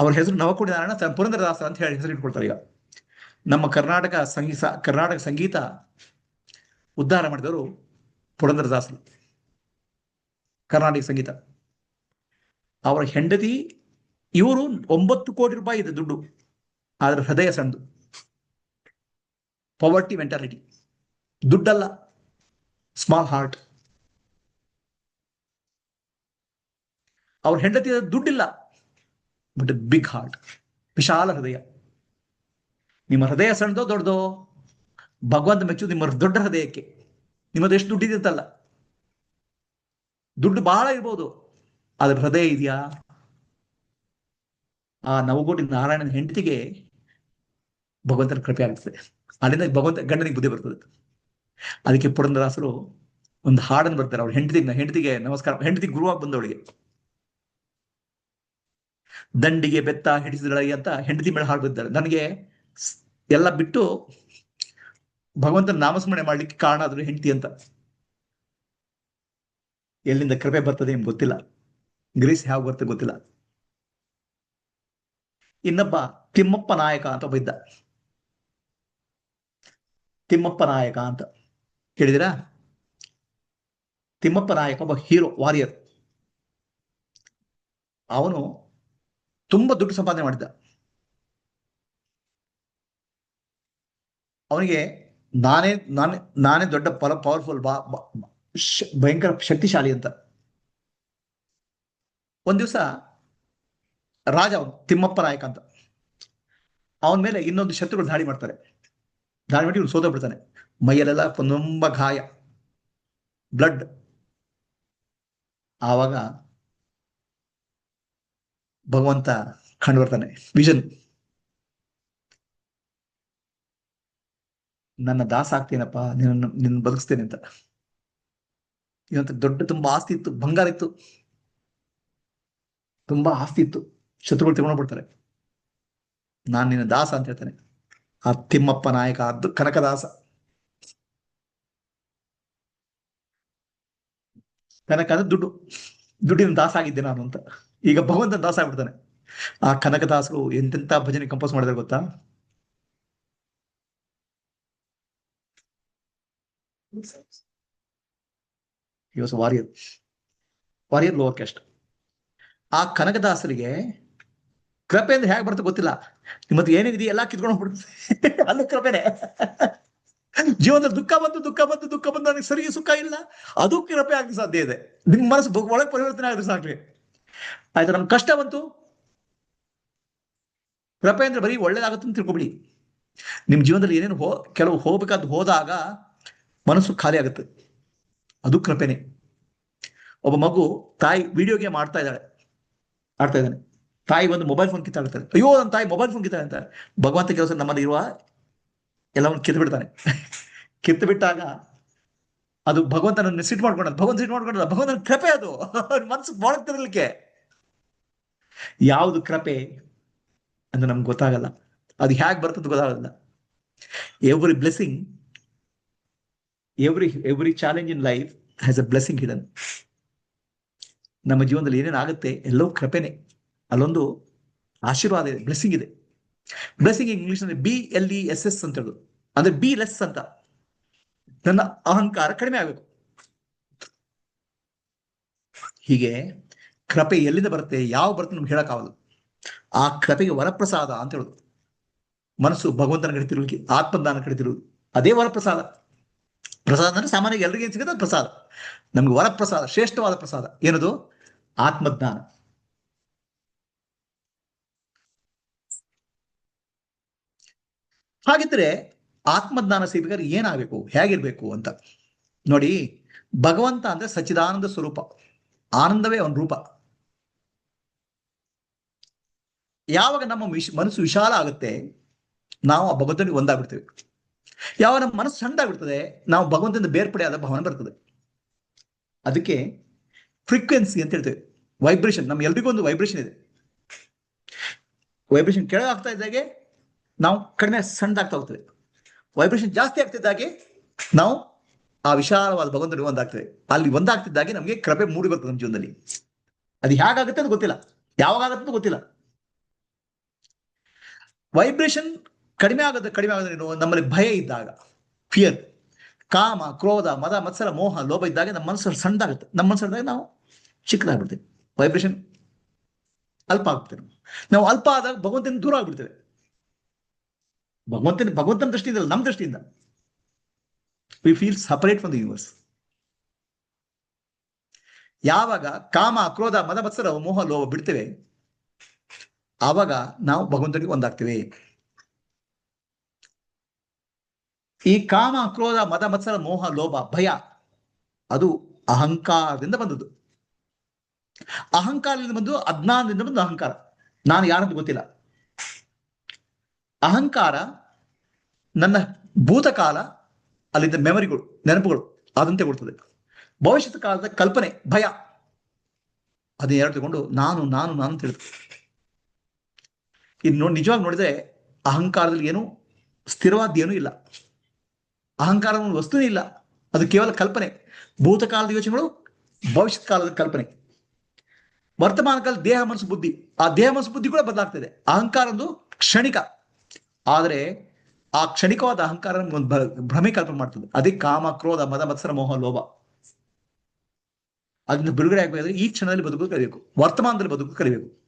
ಅವ್ರ ಹೆಸರು ನವಕೋಟಿ ನಾರಾಯಣ ಪುರಂದರದಾಸ ಅಂತ ಹೇಳಿ ಹೆಸರು ಇಟ್ಕೊಳ್ತಾರೆ ಈಗ. ನಮ್ಮ ಕರ್ನಾಟಕ ಸಂಗೀತ ಕರ್ನಾಟಕ ಸಂಗೀತ ಉದ್ಧಾರ ಮಾಡಿದವರು ಪುರಂದರದಾಸರು. ಕರ್ನಾಟಕ ಸಂಗೀತ. ಅವರ ಹೆಂಡತಿ, ಇವರು ಒಂಬತ್ತು ಕೋಟಿ ರೂಪಾಯಿ ಇದೆ ದುಡ್ಡು. ಆದ್ರೆ ಹೃದಯ ಸಣ್ಣದು ಪವರ್ಟಿ ಮೆಂಟಾಲಿಟಿ ದುಡ್ಡಲ್ಲ. ಸ್ಮಾಲ್ ಹಾರ್ಟ್ ಅವ್ರ ಹೆಂಡತಿ ದುಡ್ಡಿಲ್ಲ. ಬಟ್ ಬಿಗ್ ಹಾರ್ಟ್ ವಿಶಾಲ ಹೃದಯ. ನಿಮ್ಮ ಹೃದಯ ಸಣ್ಣದೋ ದೊಡ್ಡದೋ? ಭಗವಂತ ಮೆಚ್ಚು ನಿಮ್ಮ ದೊಡ್ಡ ಹೃದಯಕ್ಕೆ. ನಿಮ್ಮದು ಎಷ್ಟು ದುಡ್ಡಿದೆ ಅಂತಲ್ಲ ದುಡ್ಡು ಬಹಳ ಇರ್ಬೋದು. ಆದ್ರೆ ಹೃದಯ ಇದೆಯಾ? ಆ ನವಗೋಟಿ ನಾರಾಯಣನ ಹೆಂಡತಿಗೆ ಭಗವಂತನ ಕೃಪೆ ಆಗ್ತದೆ. ಅಲ್ಲಿಂದ ಭಗವಂತ ಗಂಡನಿಗೆ ಬುದ್ಧಿ ಬರ್ತದೆ. ಅದಕ್ಕೆ ಪುರಂದರಾಸರು ಒಂದು ಹಾಡನ್ನು ಬರ್ತಾರೆ. ಅವ್ರ ಹೆಂಡತಿ ಹೆಂಡತಿಗೆ ನಮಸ್ಕಾರ. ಹೆಂಡತಿ ಗುರುವಾಗಿ ಬಂದವಳಿಗೆ. ದಂಡಿಗೆ ಬೆತ್ತ ಹಿಡಿಸಿದಳಿಗೆ ಅಂತ ಹೆಂಡತಿ ಮೇಲೆ ಹಾಡು ಬಿದ್ದಾರೆ ನನಗೆ ಎಲ್ಲ ಬಿಟ್ಟು ಭಗವಂತನ ನಾಮಸ್ಮರಣೆ ಮಾಡ್ಲಿಕ್ಕೆ ಕಾರಣ ಆದ್ರೆ ಹೆಂಡತಿ ಅಂತ. ಎಲ್ಲಿಂದ ಕೃಪೆ ಬರ್ತದೆ ನಿಮ್ಗೆ ಗೊತ್ತಿಲ್ಲ. ಗ್ರೀಸ್ ಯಾವ ಬರ್ತದೆ ಗೊತ್ತಿಲ್ಲ. ಇನ್ನೊಬ್ಬ ತಿಮ್ಮಪ್ಪ ನಾಯಕ ಅಂತ ಒಬ್ಬ ಇದ್ದ. ತಿಮ್ಮಪ್ಪ ನಾಯಕ ಅಂತ ಕೇಳಿದಿರಾ ತಿಮ್ಮಪ್ಪ ನಾಯಕ ಒಬ್ಬ ಹೀರೋ, ವಾರಿಯರ್. ಅವನು ತುಂಬಾ ದುಡ್ಡು ಸಂಪಾದನೆ ಮಾಡಿದ್ದ. ಅವನಿಗೆ ನಾನೇ ನಾನೇ ನಾನೇ ದೊಡ್ಡ ಪರ ಪವರ್ಫುಲ್ ಬಾ ಭಯಂಕರ ಶಕ್ತಿಶಾಲಿ ಅಂತ. ಒಂದ್ ದಿವಸ ರಾಜ ತಿಮ್ಮಪ್ಪ ನಾಯಕ ಅಂತ. ಅವನ ಮೇಲೆ ಇನ್ನೊಂದು ಶತ್ರುಗಳು ದಾಳಿ ಮಾಡ್ತಾರೆ. ದಾಳಿ ಮಾಡಿ ಇವ್ರು ಸೋತ ಬಿಡ್ತಾನೆ. ಮೈಯಲ್ಲೆಲ್ಲ ತುಂಬಾ ಗಾಯ. ಬ್ಲಡ್ ಆವಾಗ ಭಗವಂತ ಕಂಡು ಬರ್ತಾನೆ. ವಿಷನ್ ನನ್ನ ದಾಸ ಆಗ್ತೀನಪ್ಪ ನಿನ್ನ ನಿನ್ನ ಬದುಕಿಸ್ತೇನೆ ಅಂತ. ಇವಂತ ದೊಡ್ಡ ತುಂಬಾ ಆಸ್ತಿ ಇತ್ತು, ಬಂಗಾರ ಇತ್ತು. ತುಂಬಾ ಆಸ್ತಿ ಇತ್ತು. ಶತ್ರುಗಳು ತಗೊಂಡು ಬಿಡ್ತಾರೆ ನಾನು ನಿನ್ನ ದಾಸ ಅಂತ ಹೇಳ್ತಾನೆ. ಆ ತಿಮ್ಮಪ್ಪ ನಾಯಕ ಅದು, ಕನಕದಾಸ. ಕನಕ ಅಂದ್ರೆ ದುಡ್ಡು, ದುಡ್ಡಿನ ದಾಸ ಆಗಿದ್ದೆ ನಾನು ಅಂತ. ಈಗ ಭಗವಂತನ ದಾಸ ಆಗ್ಬಿಡ್ತಾನೆ. ಆ ಕನಕದಾಸರು ಎಂತೆಂತ ಭಜನೆ ಕಂಪೋಸ್ ಮಾಡಿದ್ರೆ ಗೊತ್ತಾ? ವಾರಿಯರ್ ವಾರಿಯರ್ ಲೋವರ್ ಕ್ಯಾಸ್ಟ್ ಆ ಕನಕದಾಸರಿಗೆ ಕೃಪೆ ಅಂದ್ರೆ ಹೇಗೆ ಬರ್ತದೆ ಗೊತ್ತಿಲ್ಲ. ಮತ್ತೆ ಏನೇನಿದೆ ಎಲ್ಲ ಕಿತ್ಕೊಂಡು ಹೋಗ್ಬಿಡುತ್ತೆ. ಅಲ್ಲಿ ಕೃಪೆನೆ. ಜೀವನದಲ್ಲಿ ದುಃಖ ಬಂತು ದುಃಖ ಬಂತು ದುಃಖ ಬಂತು ನನಗೆ ಸರಿ ಸುಖ ಇಲ್ಲ. ಅದು ಕೃಪೆ ಆಗಲಿ ಸಾಧ್ಯ ಇದೆ. ನಿಮ್ ಮನಸ್ಸು ಒಳಗೆ ಪರಿವರ್ತನೆ ಆದ್ರೆ ಸಾಕ್ರಿ ಆಯ್ತಾ, ನಮ್ಗೆ ಕಷ್ಟ ಬಂತು. ಕೃಪೆ ಅಂದ್ರೆ ಬರೀ ಒಳ್ಳೇದಾಗುತ್ತೆ ಅಂತ ತಿಳ್ಕೊಬಿಡಿ. ನಿಮ್ ಜೀವನದಲ್ಲಿ ಏನೇನು ಹೋ, ಕೆಲವು ಹೋಗ್ಬೇಕಾದ್ ಹೋದಾಗ ಮನಸ್ಸು ಖಾಲಿ ಆಗುತ್ತೆ. ಅದು ಕೃಪೆನೆ. ಒಬ್ಬ ಮಗು ತಾಯಿ ವಿಡಿಯೋ ಗೇಮ್ ಆಡ್ತಾ ಇದ್ದಾಳೆ. ಆಡ್ತಾ ಇದ್ದಾನೆ. ತಾಯಿ ಒಂದು ಮೊಬೈಲ್ ಫೋನ್ ಕಿತ್ತಾಡ್ತಾರೆ ಅಯ್ಯೋ ನನ್ನ ತಾಯಿ ಮೊಬೈಲ್ ಫೋನ್ ಕಿತ್ತಾಳೆ ಅಂತಾರೆ. ಭಗವಂತ ಕೆಲಸ ನಮ್ಮಲ್ಲಿ ಇರುವ ಎಲ್ಲವನ್ನು ಕಿತ್ತು ಬಿಡ್ತಾನೆ. ಕಿತ್ತು ಬಿಟ್ಟಾಗ ಅದು ಭಗವಂತನನ್ನು ಸಿಟ್ ಮಾಡ್ಕೊಂಡ ಭಗವಂತ ಸಿಟ್ ಮಾಡ್ಕೊಂಡಲ್ಲ, ಭಗವಂತನ ಕೃಪೆ ಅದು. ಮನಸ್ಸು ಮೊಳಗ್ತಿರ್ಲಿಕ್ಕೆ ಯಾವುದು ಕೃಪೆ ಅಂತ ನಮ್ಗೆ ಗೊತ್ತಾಗಲ್ಲ. ಅದು ಹೇಗೆ ಬರ್ತದೆ ಗೊತ್ತಾಗಲ್ಲ. Every blessing every every challenge in life has a blessing hidden ನಮ್ಮ ಜೀವನದಲ್ಲಿ ಏನೇನು ಆಗುತ್ತೆ ಎಲ್ಲವೂ ಕೃಪೆನೆ. ಅಲ್ಲೊಂದು ಆಶೀರ್ವಾದ ಇದೆ. ಬ್ಲೆಸ್ಸಿಂಗ್ ಇದೆ ಬ್ಲೆಸ್ಸಿಂಗ್ ಇಂಗ್ಲಿಷ್ ಅಂದ್ರೆ B L E S S ಅಂತ ಹೇಳುದು. ಅಂದ್ರೆ ಬಿ ಲೆಸ್ ಅಂತ. ನನ್ನ ಅಹಂಕಾರ ಕಡಿಮೆ ಆಗಬೇಕು. ಹೀಗೆ ಕೃಪೆ ಎಲ್ಲಿಂದ ಬರುತ್ತೆ? ಯಾವ ಬರುತ್ತೆ ನಮ್ಗೆ ಹೇಳಕ್ಕಾಗಲ್ಲ. ಆ ಕೃಪೆಗೆ ವರಪ್ರಸಾದ ಅಂತ ಹೇಳುದು. ಮನಸ್ಸು ಭಗವಂತನ ಕಡೆ ತಿರುಗಿ, ಆತ್ಮದಾನ ಕಡೆ ತಿರುವುದು ಅದೇ ವರಪ್ರಸಾದ. ಪ್ರಸಾದ ಅಂದ್ರೆ ಸಾಮಾನ್ಯ ಎಲ್ರಿಗೂ ಸಿಗುತ್ತೆ ಪ್ರಸಾದ. ನಮ್ಗೆ ವರಪ್ರಸಾದ, ಶ್ರೇಷ್ಠವಾದ ಪ್ರಸಾದ. ಏನದು? ಆತ್ಮಜ್ಞಾನ. ಹಾಗಿದ್ರೆ ಆತ್ಮಜ್ಞಾನ ಸಿಗಬೇಕಾದ್ರೆ ಏನಾಗಬೇಕು? ಹೇಗಿರ್ಬೇಕು ಅಂತ. ನೋಡಿ, ಭಗವಂತ ಅಂದ್ರೆ ಸಚ್ಚಿದಾನಂದ ಸ್ವರೂಪ. ಆನಂದವೇ ಅವನ ರೂಪ. ಯಾವಾಗ ನಮ್ಮ ವಿಶ್- ಮನಸ್ಸು ವಿಶಾಲ ಆಗುತ್ತೆ, ನಾವು ಆ ಭಗವಂತನಿಗೆ ಒಂದಾಗ್ಬಿಡ್ತೇವೆ. ಯಾವಾಗ ನಮ್ಮ ಮನಸ್ಸು ಸಣ್ಣದಾಗ್ಬಿಡ್ತದೆ, ನಾವು ಭಗವಂತನಿಂದ ಬೇರ್ಪಡೆ ಆದ ಭಾವನೆ ಬರ್ತದೆ. ಅದಕ್ಕೆ ಫ್ರೀಕ್ವೆನ್ಸಿ ಅಂತ ಹೇಳ್ತೇವೆ. ವೈಬ್ರೇಷನ್ ನಮ್ಮ ಎಲ್ರಿಗೂ ಒಂದು ವೈಬ್ರೇಷನ್ ಇದೆ. ವೈಬ್ರೇಷನ್ ಕೆಳಗಾಗ್ತಾ ಇದ್ದಾಗೆ ನಾವು ಕಡಿಮೆ ಸಣ್ಣದಾಗ್ತಾ ಹೋಗ್ತದೆ ವೈಬ್ರೇಷನ್ ಜಾಸ್ತಿ ಆಗ್ತಿದ್ದಾಗೆ ನಾವು ಆ ವಿಶಾಲವಾದ ಭಗವಂತನಿಗೆ ಒಂದಾಗ್ತದೆ. ಅಲ್ಲಿ ಒಂದಾಗ್ತಿದ್ದಾಗೆ ನಮಗೆ ಕೃಪೆ ಮೂಡಿ ಬರ್ತದೆ ನಮ್ಮ ಜೀವನದಲ್ಲಿ. ಅದು ಹೇಗಾಗುತ್ತೆ ಅಂತ ಗೊತ್ತಿಲ್ಲ. ಯಾವಾಗ ಆಗುತ್ತೆ ಅಂತ ಗೊತ್ತಿಲ್ಲ. ವೈಬ್ರೇಷನ್ ಕಡಿಮೆ ಆಗೋದು, ಕಡಿಮೆ ಆಗೋದ್ರೇನು ನಮ್ಮಲ್ಲಿ ಭಯ ಇದ್ದಾಗ ಫಿಯರ್ ಕಾಮ, ಕ್ರೋಧ, ಮದ, ಮತ್ಸರ, ಮೋಹ, ಲೋಭ ಇದ್ದಾಗ ನಮ್ಮ ಮನಸ್ಸು ಸಣ್ಣದಾಗುತ್ತೆ. ನಮ್ಮ ಮನಸ್ಸು ನಾವು ಚಿಕ್ಕದಾಗ್ಬಿಡ್ತೇವೆ. ವೈಬ್ರೇಷನ್ ಅಲ್ಪ ಆಗ್ಬಿಡ್ತೇವೆ. ನಾವು ಅಲ್ಪ ಆದಾಗ ಭಗವಂತನ ದೂರ ಆಗ್ಬಿಡ್ತೇವೆ. ಭಗವಂತನ ಭಗವಂತನ ದೃಷ್ಟಿಯಿಂದ ಅಲ್ಲ, ನಮ್ಮ ದೃಷ್ಟಿಯಿಂದ. We feel separate from the universe ಯಾವಾಗ ಕಾಮ ಕ್ರೋಧ ಮದ ಮತ್ಸರ ಮೋಹ ಲೋಭ ಬಿಡ್ತೇವೆ ಆವಾಗ ನಾವು ಭಗವಂತನಿಗೆ ಒಂದಾಗ್ತೇವೆ. ಈ ಕಾಮ ಕ್ರೋಧ ಮದ ಮತ್ಸರ ಮೋಹ ಲೋಭ ಭಯ ಅದು ಅಹಂಕಾರದಿಂದ ಬಂದದ್ದು. ಅಹಂಕಾರದಿಂದ ಬಂದು ಅಜ್ಞಾನದಿಂದ ಬಂದು ಅಹಂಕಾರ. ನಾನು ಯಾರಂತ ಗೊತ್ತಿಲ್ಲ. ಅಹಂಕಾರ ನನ್ನ ಭೂತಕಾಲ, ಅಲ್ಲಿದ್ದ ಮೆಮರಿಗಳು ನೆನಪುಗಳು, ಅದಂತೆ ಕೊಡ್ತದೆ. ಭವಿಷ್ಯದ ಕಾಲದ ಕಲ್ಪನೆ, ಭಯ. ಅದನ್ನ ಎರಡು ತಗೊಂಡು ನಾನು ನಾನು ನಾನು ತಿಳಿದು ಇನ್ನು ನಿಜವಾಗಿ ನೋಡಿದ್ರೆ ಅಹಂಕಾರದಲ್ಲಿ ಏನು ಸ್ಥಿರವಾದ ಏನೂ ಇಲ್ಲ. ಅಹಂಕಾರ ಒಂದು ವಸ್ತುನೇ ಇಲ್ಲ. ಅದು ಕೇವಲ ಕಲ್ಪನೆ. ಭೂತಕಾಲದ ಯೋಚನೆಗಳು ಭವಿಷ್ಯತ್ ಕಾಲದ ಕಲ್ಪನೆ. ವರ್ತಮಾನ ಕಾಲದ ದೇಹ, ಮನಸ್ಸು, ಬುದ್ಧಿ. ಆ ದೇಹ, ಮನಸ್ಸು, ಬುದ್ಧಿ ಕೂಡ ಬದಲಾಗ್ತದೆ. ಅಹಂಕಾರ ಒಂದು ಕ್ಷಣಿಕ. ಆದರೆ ಆ ಕ್ಷಣಿಕವಾದ ಅಹಂಕಾರ ಒಂದು ಭ್ರಮೆ ಕಲ್ಪನೆ ಮಾಡ್ತದೆ. ಅದೇ ಕಾಮ, ಕ್ರೋಧ, ಮದ, ಮತ್ಸರ, ಮೋಹ, ಲೋಭ. ಅದನ್ನ ಬಿಡುಗಡೆ ಆಗ್ಬೇಕಾದ್ರೆ ಈ ಕ್ಷಣದಲ್ಲಿ ಬದುಕು ಕಲಿಬೇಕು. ವರ್ತಮಾನದಲ್ಲಿ ಬದುಕು ಕಲಿಬೇಕು.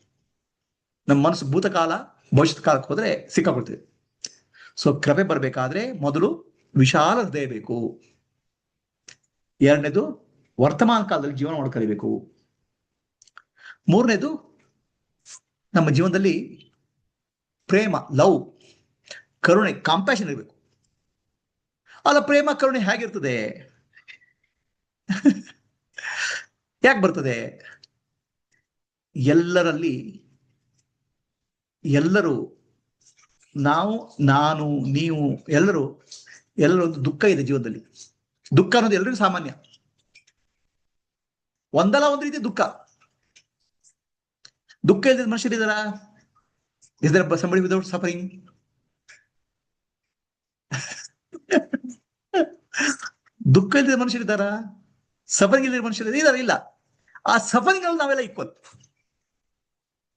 ನಮ್ಮ ಮನಸ್ಸು ಭೂತಕಾಲ ಭವಿಷ್ಯತ್ ಕಾಲಕ್ಕೆ ಹೋದ್ರೆ ಸಿಕ್ಕಾಕೊಳ್ತೇವೆ ಸೊ ಕೃಪೆ ಬರಬೇಕಾದ್ರೆ ಮೊದಲು ವಿಶಾಲ ಹೃದಯ ಬೇಕು. ಎರಡನೇದು ವರ್ತಮಾನ ಕಾಲದಲ್ಲಿ ಜೀವನ ಮಾಡಿ ಕಲಿಬೇಕು. ಮೂರನೇದು ನಮ್ಮ ಜೀವನದಲ್ಲಿ ಪ್ರೇಮ, ಲವ್ ಕರುಣೆ ಕಾಂಪ್ಯಾಷನ್ ಇರಬೇಕು. ಅಲ್ಲ, ಪ್ರೇಮ, ಕರುಣೆ ಹೇಗಿರ್ತದೆ? ಯಾಕೆ ಬರ್ತದೆ? ಎಲ್ಲರಲ್ಲಿ ಎಲ್ಲರೂ ನಾವು, ನಾನು, ನೀವು, ಎಲ್ಲರೂ ಒಂದು ದುಃಖ ಇದೆ ಜೀವನದಲ್ಲಿ. ದುಃಖ ಅನ್ನೋದು ಎಲ್ಲರಿಗೂ ಸಾಮಾನ್ಯ. ಒಂದಲ್ಲ ಒಂದು ರೀತಿ ದುಃಖ. ದುಃಖ ಇಲ್ಲದ ಮನುಷ್ಯರಿದಾರ? ಇದರ ಸಂಬಳಿ ವಿದೌಟ್ ಸಫರಿಂಗ್ ದುಃಖ ಇಲ್ಲದ ಮನುಷ್ಯರಿದ್ದಾರ ಸಫರಿಂಗ್ ಇಲ್ಲದ ಮನುಷ್ಯರು ಇದಾರ ಇಲ್ಲ. ಆ ಸಫರಿಂಗ್ ನಾವೆಲ್ಲ ಈಕ್ವಲ್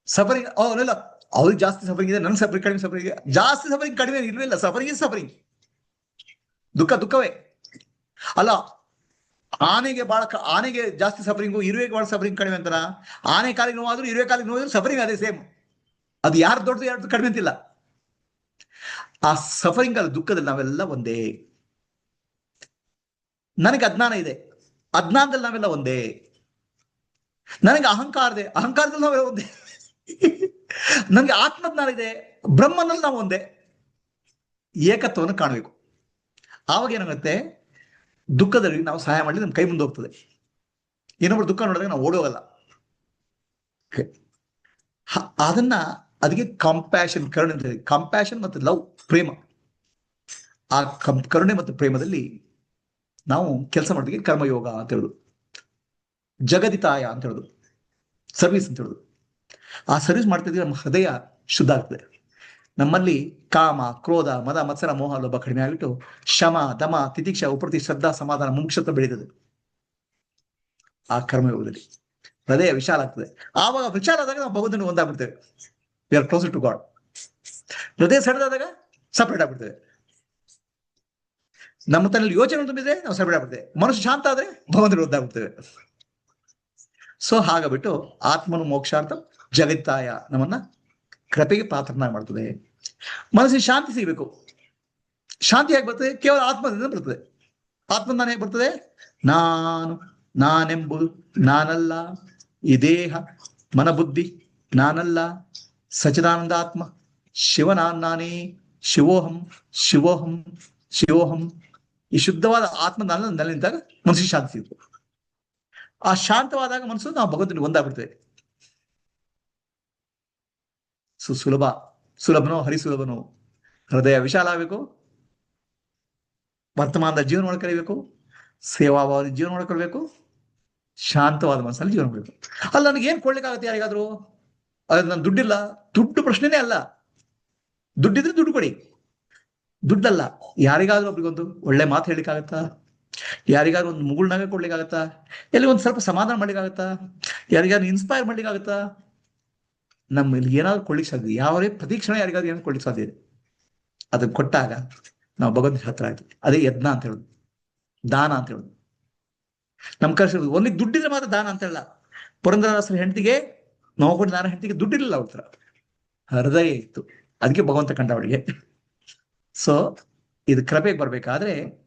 ಸಫರಿಂಗ್ ಅವನಿಲ್ಲ ಅವ್ರಿಗೆ ಜಾಸ್ತಿ ಸಫರಿಂಗ್ ಇದೆ ನನ್ ಸಫರಿಂಗ್ ಕಡಿಮೆ ಸಫರಿಂಗ್ ಜಾಸ್ತಿ ಸಫರಿಂಗ್ ಕಡಿಮೆ ಇಲ್ವೇ ಇಲ್ಲ. ಸಫರಿಂಗ್ ಸಫರಿಂಗ್ ದುಃಖ, ದುಃಖವೇ. ಅಲ್ಲ, ಆನೆಗೆ ಬಹಳ ಆನೆಗೆ ಜಾಸ್ತಿ ಸಫರಿಂಗು, ಇರುವೆಗೆ ಬಹಳ ಸಫರಿಂಗ್ ಕಡಿಮೆ ಅಂತಾರ? ಆನೆ ಕಾಲಿಗೆ ನೋವಾದ್ರು, ಇರುವೆ ಕಾಲಿಗೆ ನೋವಾದ್ರು ಸಫರಿಂಗ್ ಅದೇ ಸೇಮ್ ಅದು ಯಾರು ದೊಡ್ಡದು, ಯಾರು ಕಡಿಮೆ ಅಂತಿಲ್ಲ. ಆ ಸಫರಿಂಗ್ ಅಲ್ಲಿ ದುಃಖದಲ್ಲಿ ನಾವೆಲ್ಲ ಒಂದೇ. ನನಗೆ ಅಜ್ಞಾನ ಇದೆ. ಅಜ್ಞಾನದಲ್ಲಿ ನಾವೆಲ್ಲ ಒಂದೇ. ನನಗೆ ಅಹಂಕಾರ ಇದೆ. ಅಹಂಕಾರದಲ್ಲಿ ನಾವೆಲ್ಲ ಒಂದೇ. ನನಗೆ ಆತ್ಮಜ್ಞಾನ ಇದೆ. ಬ್ರಹ್ಮನಲ್ಲಿ ನಾವು ಒಂದೇ. ಏಕತ್ವವನ್ನು ಕಾಣಬೇಕು. ಆವಾಗ ಏನಾಗುತ್ತೆ? ದುಃಖದಲ್ಲಿ ನಾವು ಸಹಾಯ ಮಾಡಲಿ ನಮ್ಮ ಕೈ ಮುಂದೆ ಹೋಗ್ತದೆ. ಇನ್ನೊಬ್ರು ದುಃಖ ನೋಡಿದ್ರೆ ನಾವು ಓಡೋಗಲ್ಲ. ಅದನ್ನ, ಅದಕ್ಕೆ ಕಂಪ್ಯಾಷನ್ ಕರುಣೆ ಅಂತ ಹೇಳಿ. ಕಂಪ್ಯಾಷನ್ ಮತ್ತು ಲವ್ ಪ್ರೇಮ. ಆ ಕರುಣೆ ಮತ್ತು ಪ್ರೇಮದಲ್ಲಿ ನಾವು ಕೆಲಸ ಮಾಡೋದಕ್ಕೆ ಕರ್ಮಯೋಗ ಅಂತ ಹೇಳುದು. ಜಗದಿತಾಯ ಅಂತ ಹೇಳುದು. ಸರ್ವಿಸ್ ಅಂತ ಹೇಳುದು. ಆ ಸರ್ವಿಸ್ ಮಾಡ್ತಿದ್ರೆ ನಮ್ಮ ಹೃದಯ ಶುದ್ಧ ಆಗ್ತದೆ. ನಮ್ಮಲ್ಲಿ ಕಾಮ, ಕ್ರೋಧ, ಮದ, ಮತ್ಸರ, ಮೋಹ, ಲೋಭ ಕಡಿಮೆ ಆಗಿಬಿಟ್ಟು ಶಮ, ದಮ, ತಿತಿಕ್ಷ, ಉಪ್ರತಿ, ಶ್ರದ್ಧಾ, ಸಮಾಧಾನ ಮುಂಕ್ಷತ್ವ ಬೆಳೀತದೆ. ಆ ಕರ್ಮಯೋಗದಲ್ಲಿ. ಹೃದಯ ವಿಶಾಲ ಆಗ್ತದೆ. ಆವಾಗ ವಿಚಾರ ಆದಾಗ ನಾವು ಭಗವಂತನ ಒಂದಾಗ್ಬಿಡ್ತೇವೆ we are close to God ಹೃದಯ ಸೆಳೆದಾದಾಗ ಸಪರೇಟ್ ಆಗ್ಬಿಡ್ತೇವೆ ನಮ್ಮ ತನ್ನಲ್ಲಿ ಯೋಚನೆ ತುಂಬಿದ್ರೆ ನಾವು ಸಪ್ರೇಟ್ ಆಗ್ಬಿಡ್ತೇವೆ ಮನಸ್ಸು ಶಾಂತ ಆದ್ರೆ ಭಗವಂತ ವಿರುದ್ಧ ಆಗ್ಬಿಡ್ತೇವೆ ಸೊ ಹಾಗಾಗ್ಬಿಟ್ಟು ಆತ್ಮನು ಮೋಕ್ಷಾರ್ಥ ಜಗತ್ತಾಯ ನಮ್ಮನ್ನ ಕೃಪೆಗೆ ಪಾತ್ರನಾಗಿ ಮಾಡ್ತದೆ. ಮನಸ್ಸಿಗೆ ಶಾಂತಿ ಸಿಗಬೇಕು. ಶಾಂತಿ ಹೇಗೆ ಬರ್ತದೆ? ಕೇವಲ ಆತ್ಮದಿಂದ ಬರ್ತದೆ. ಆತ್ಮ ಹೇಗೆ ಬರ್ತದೆ? ನಾನು, ನಾನೆಂಬುದು, ನಾನಲ್ಲ. ಈ ದೇಹ, ಮನಬುದ್ಧಿ, ನಾನಲ್ಲ. ಸಚಿದಾನಂದಾತ್ಮ ಶಿವನಾನ್ ನಾನೇ. ಶಿವೋಹಂ ಶಿವೋಹಂ ಶಿವೋಹಂ. ಈ ಶುದ್ಧವಾದ ಆತ್ಮ ನೆಲೆ ನಿಂತಾಗ ಮನಸ್ಸಿಗೆ ಶಾಂತಿ ಸಿಗುತ್ತೆ. ಆ ಶಾಂತವಾದಾಗ ಮನಸ್ಸು ನಾವು ಭಗವಂತನಿಗೆ ಒಂದಾಗ್ಬಿಡ್ತೇವೆ ಸು ಸುಲಭ, ಸುಲಭನೋ ಹರಿ ಸುಲಭನೋ ಹೃದಯ ವಿಶಾಲ ಆಗಬೇಕು. ವರ್ತಮಾನದ ಜೀವನ ಮಾಡ್ಕೊಳ್ಬೇಕು ಸೇವಾಭಾವದ ಜೀವನ ಒಳಕೊಳ್ಬೇಕು. ಶಾಂತವಾದ ಮನಸ್ಸಲ್ಲಿ ಜೀವನ ಮಾಡಬೇಕು. ಅಲ್ಲ ನನಗೆ ಏನ್ ಕೊಡ್ಲಿಕ್ಕಾಗತ್ತೆ ಯಾರಿಗಾದ್ರು? ಅದು ನನ್ನ ದುಡ್ಡಿಲ್ಲ. ದುಡ್ಡು ಪ್ರಶ್ನೆನೇ ಅಲ್ಲ. ದುಡ್ಡಿದ್ರೆ ದುಡ್ಡು ಕೊಡಿ. ದುಡ್ಡಲ್ಲ, ಯಾರಿಗಾದ್ರೂ ಒಬ್ರಿಗೊಂದು ಒಳ್ಳೆ ಮಾತು ಹೇಳಿಕ್ಕಾಗತ್ತಾ ಯಾರಿಗಾದ್ರೂ ಒಂದು ಮುಗುಳ್ನಾಗ ಕೊಡ್ಲಿಕ್ಕಾಗತ್ತಾ? ಎಲ್ಲಿ ಒಂದು ಸ್ವಲ್ಪ ಸಮಾಧಾನ ಮಾಡ್ಲಿಕ್ಕಾಗತ್ತಾ? ಯಾರಿಗಾದ್ರು ಇನ್ಸ್ಪೈರ್ ಮಾಡ್ಲಿಕ್ಕಾಗತ್ತಾ? ನಮ್ಮಲ್ಲಿ ಏನಾದ್ರು ಕೊಡ್ಲಿಕ್ಕೆ ಸಾಧ್ಯ ಯಾವೇ ಪ್ರತಿಕ್ಷಣ ಯಾರಿಗಾದ್ರೂ ಏನಾದ್ರು ಕೊಡ್ಲಿಕ್ಕೆ ಸಾಧ್ಯ ಇದೆ. ಅದನ್ನ ಕೊಟ್ಟಾಗ ನಾವು ಭಗವಂತ ಹತ್ರ ಆಯ್ತು. ಅದೇ ಯಜ್ಞ ಅಂತ ಹೇಳುದು. ದಾನ ಅಂತ ಹೇಳುದು. ನಮ್ ಕಷ್ಟ ಒಂದಿಗೆ ದುಡ್ಡಿದ್ರೆ ಮಾತ್ರ ದಾನ ಅಂತ ಹೇಳಲ್ಲ. ಪುರಂದರದಾಸರ ಹೆಂಡತಿಗೆ ನೋವು ದಾನ ಹೆಂಡತಿಗೆ ದುಡ್ಡಿರ್ಲಿಲ್ಲ ಅವ್ರ ಹೃದಯ ಇತ್ತು. ಅದಕ್ಕೆ ಭಗವಂತ ಕಂಡ ಅವಳಿಗೆ ಸೊ ಇದು ಕೃಪೆಗೆ ಬರ್ಬೇಕಾದ್ರೆ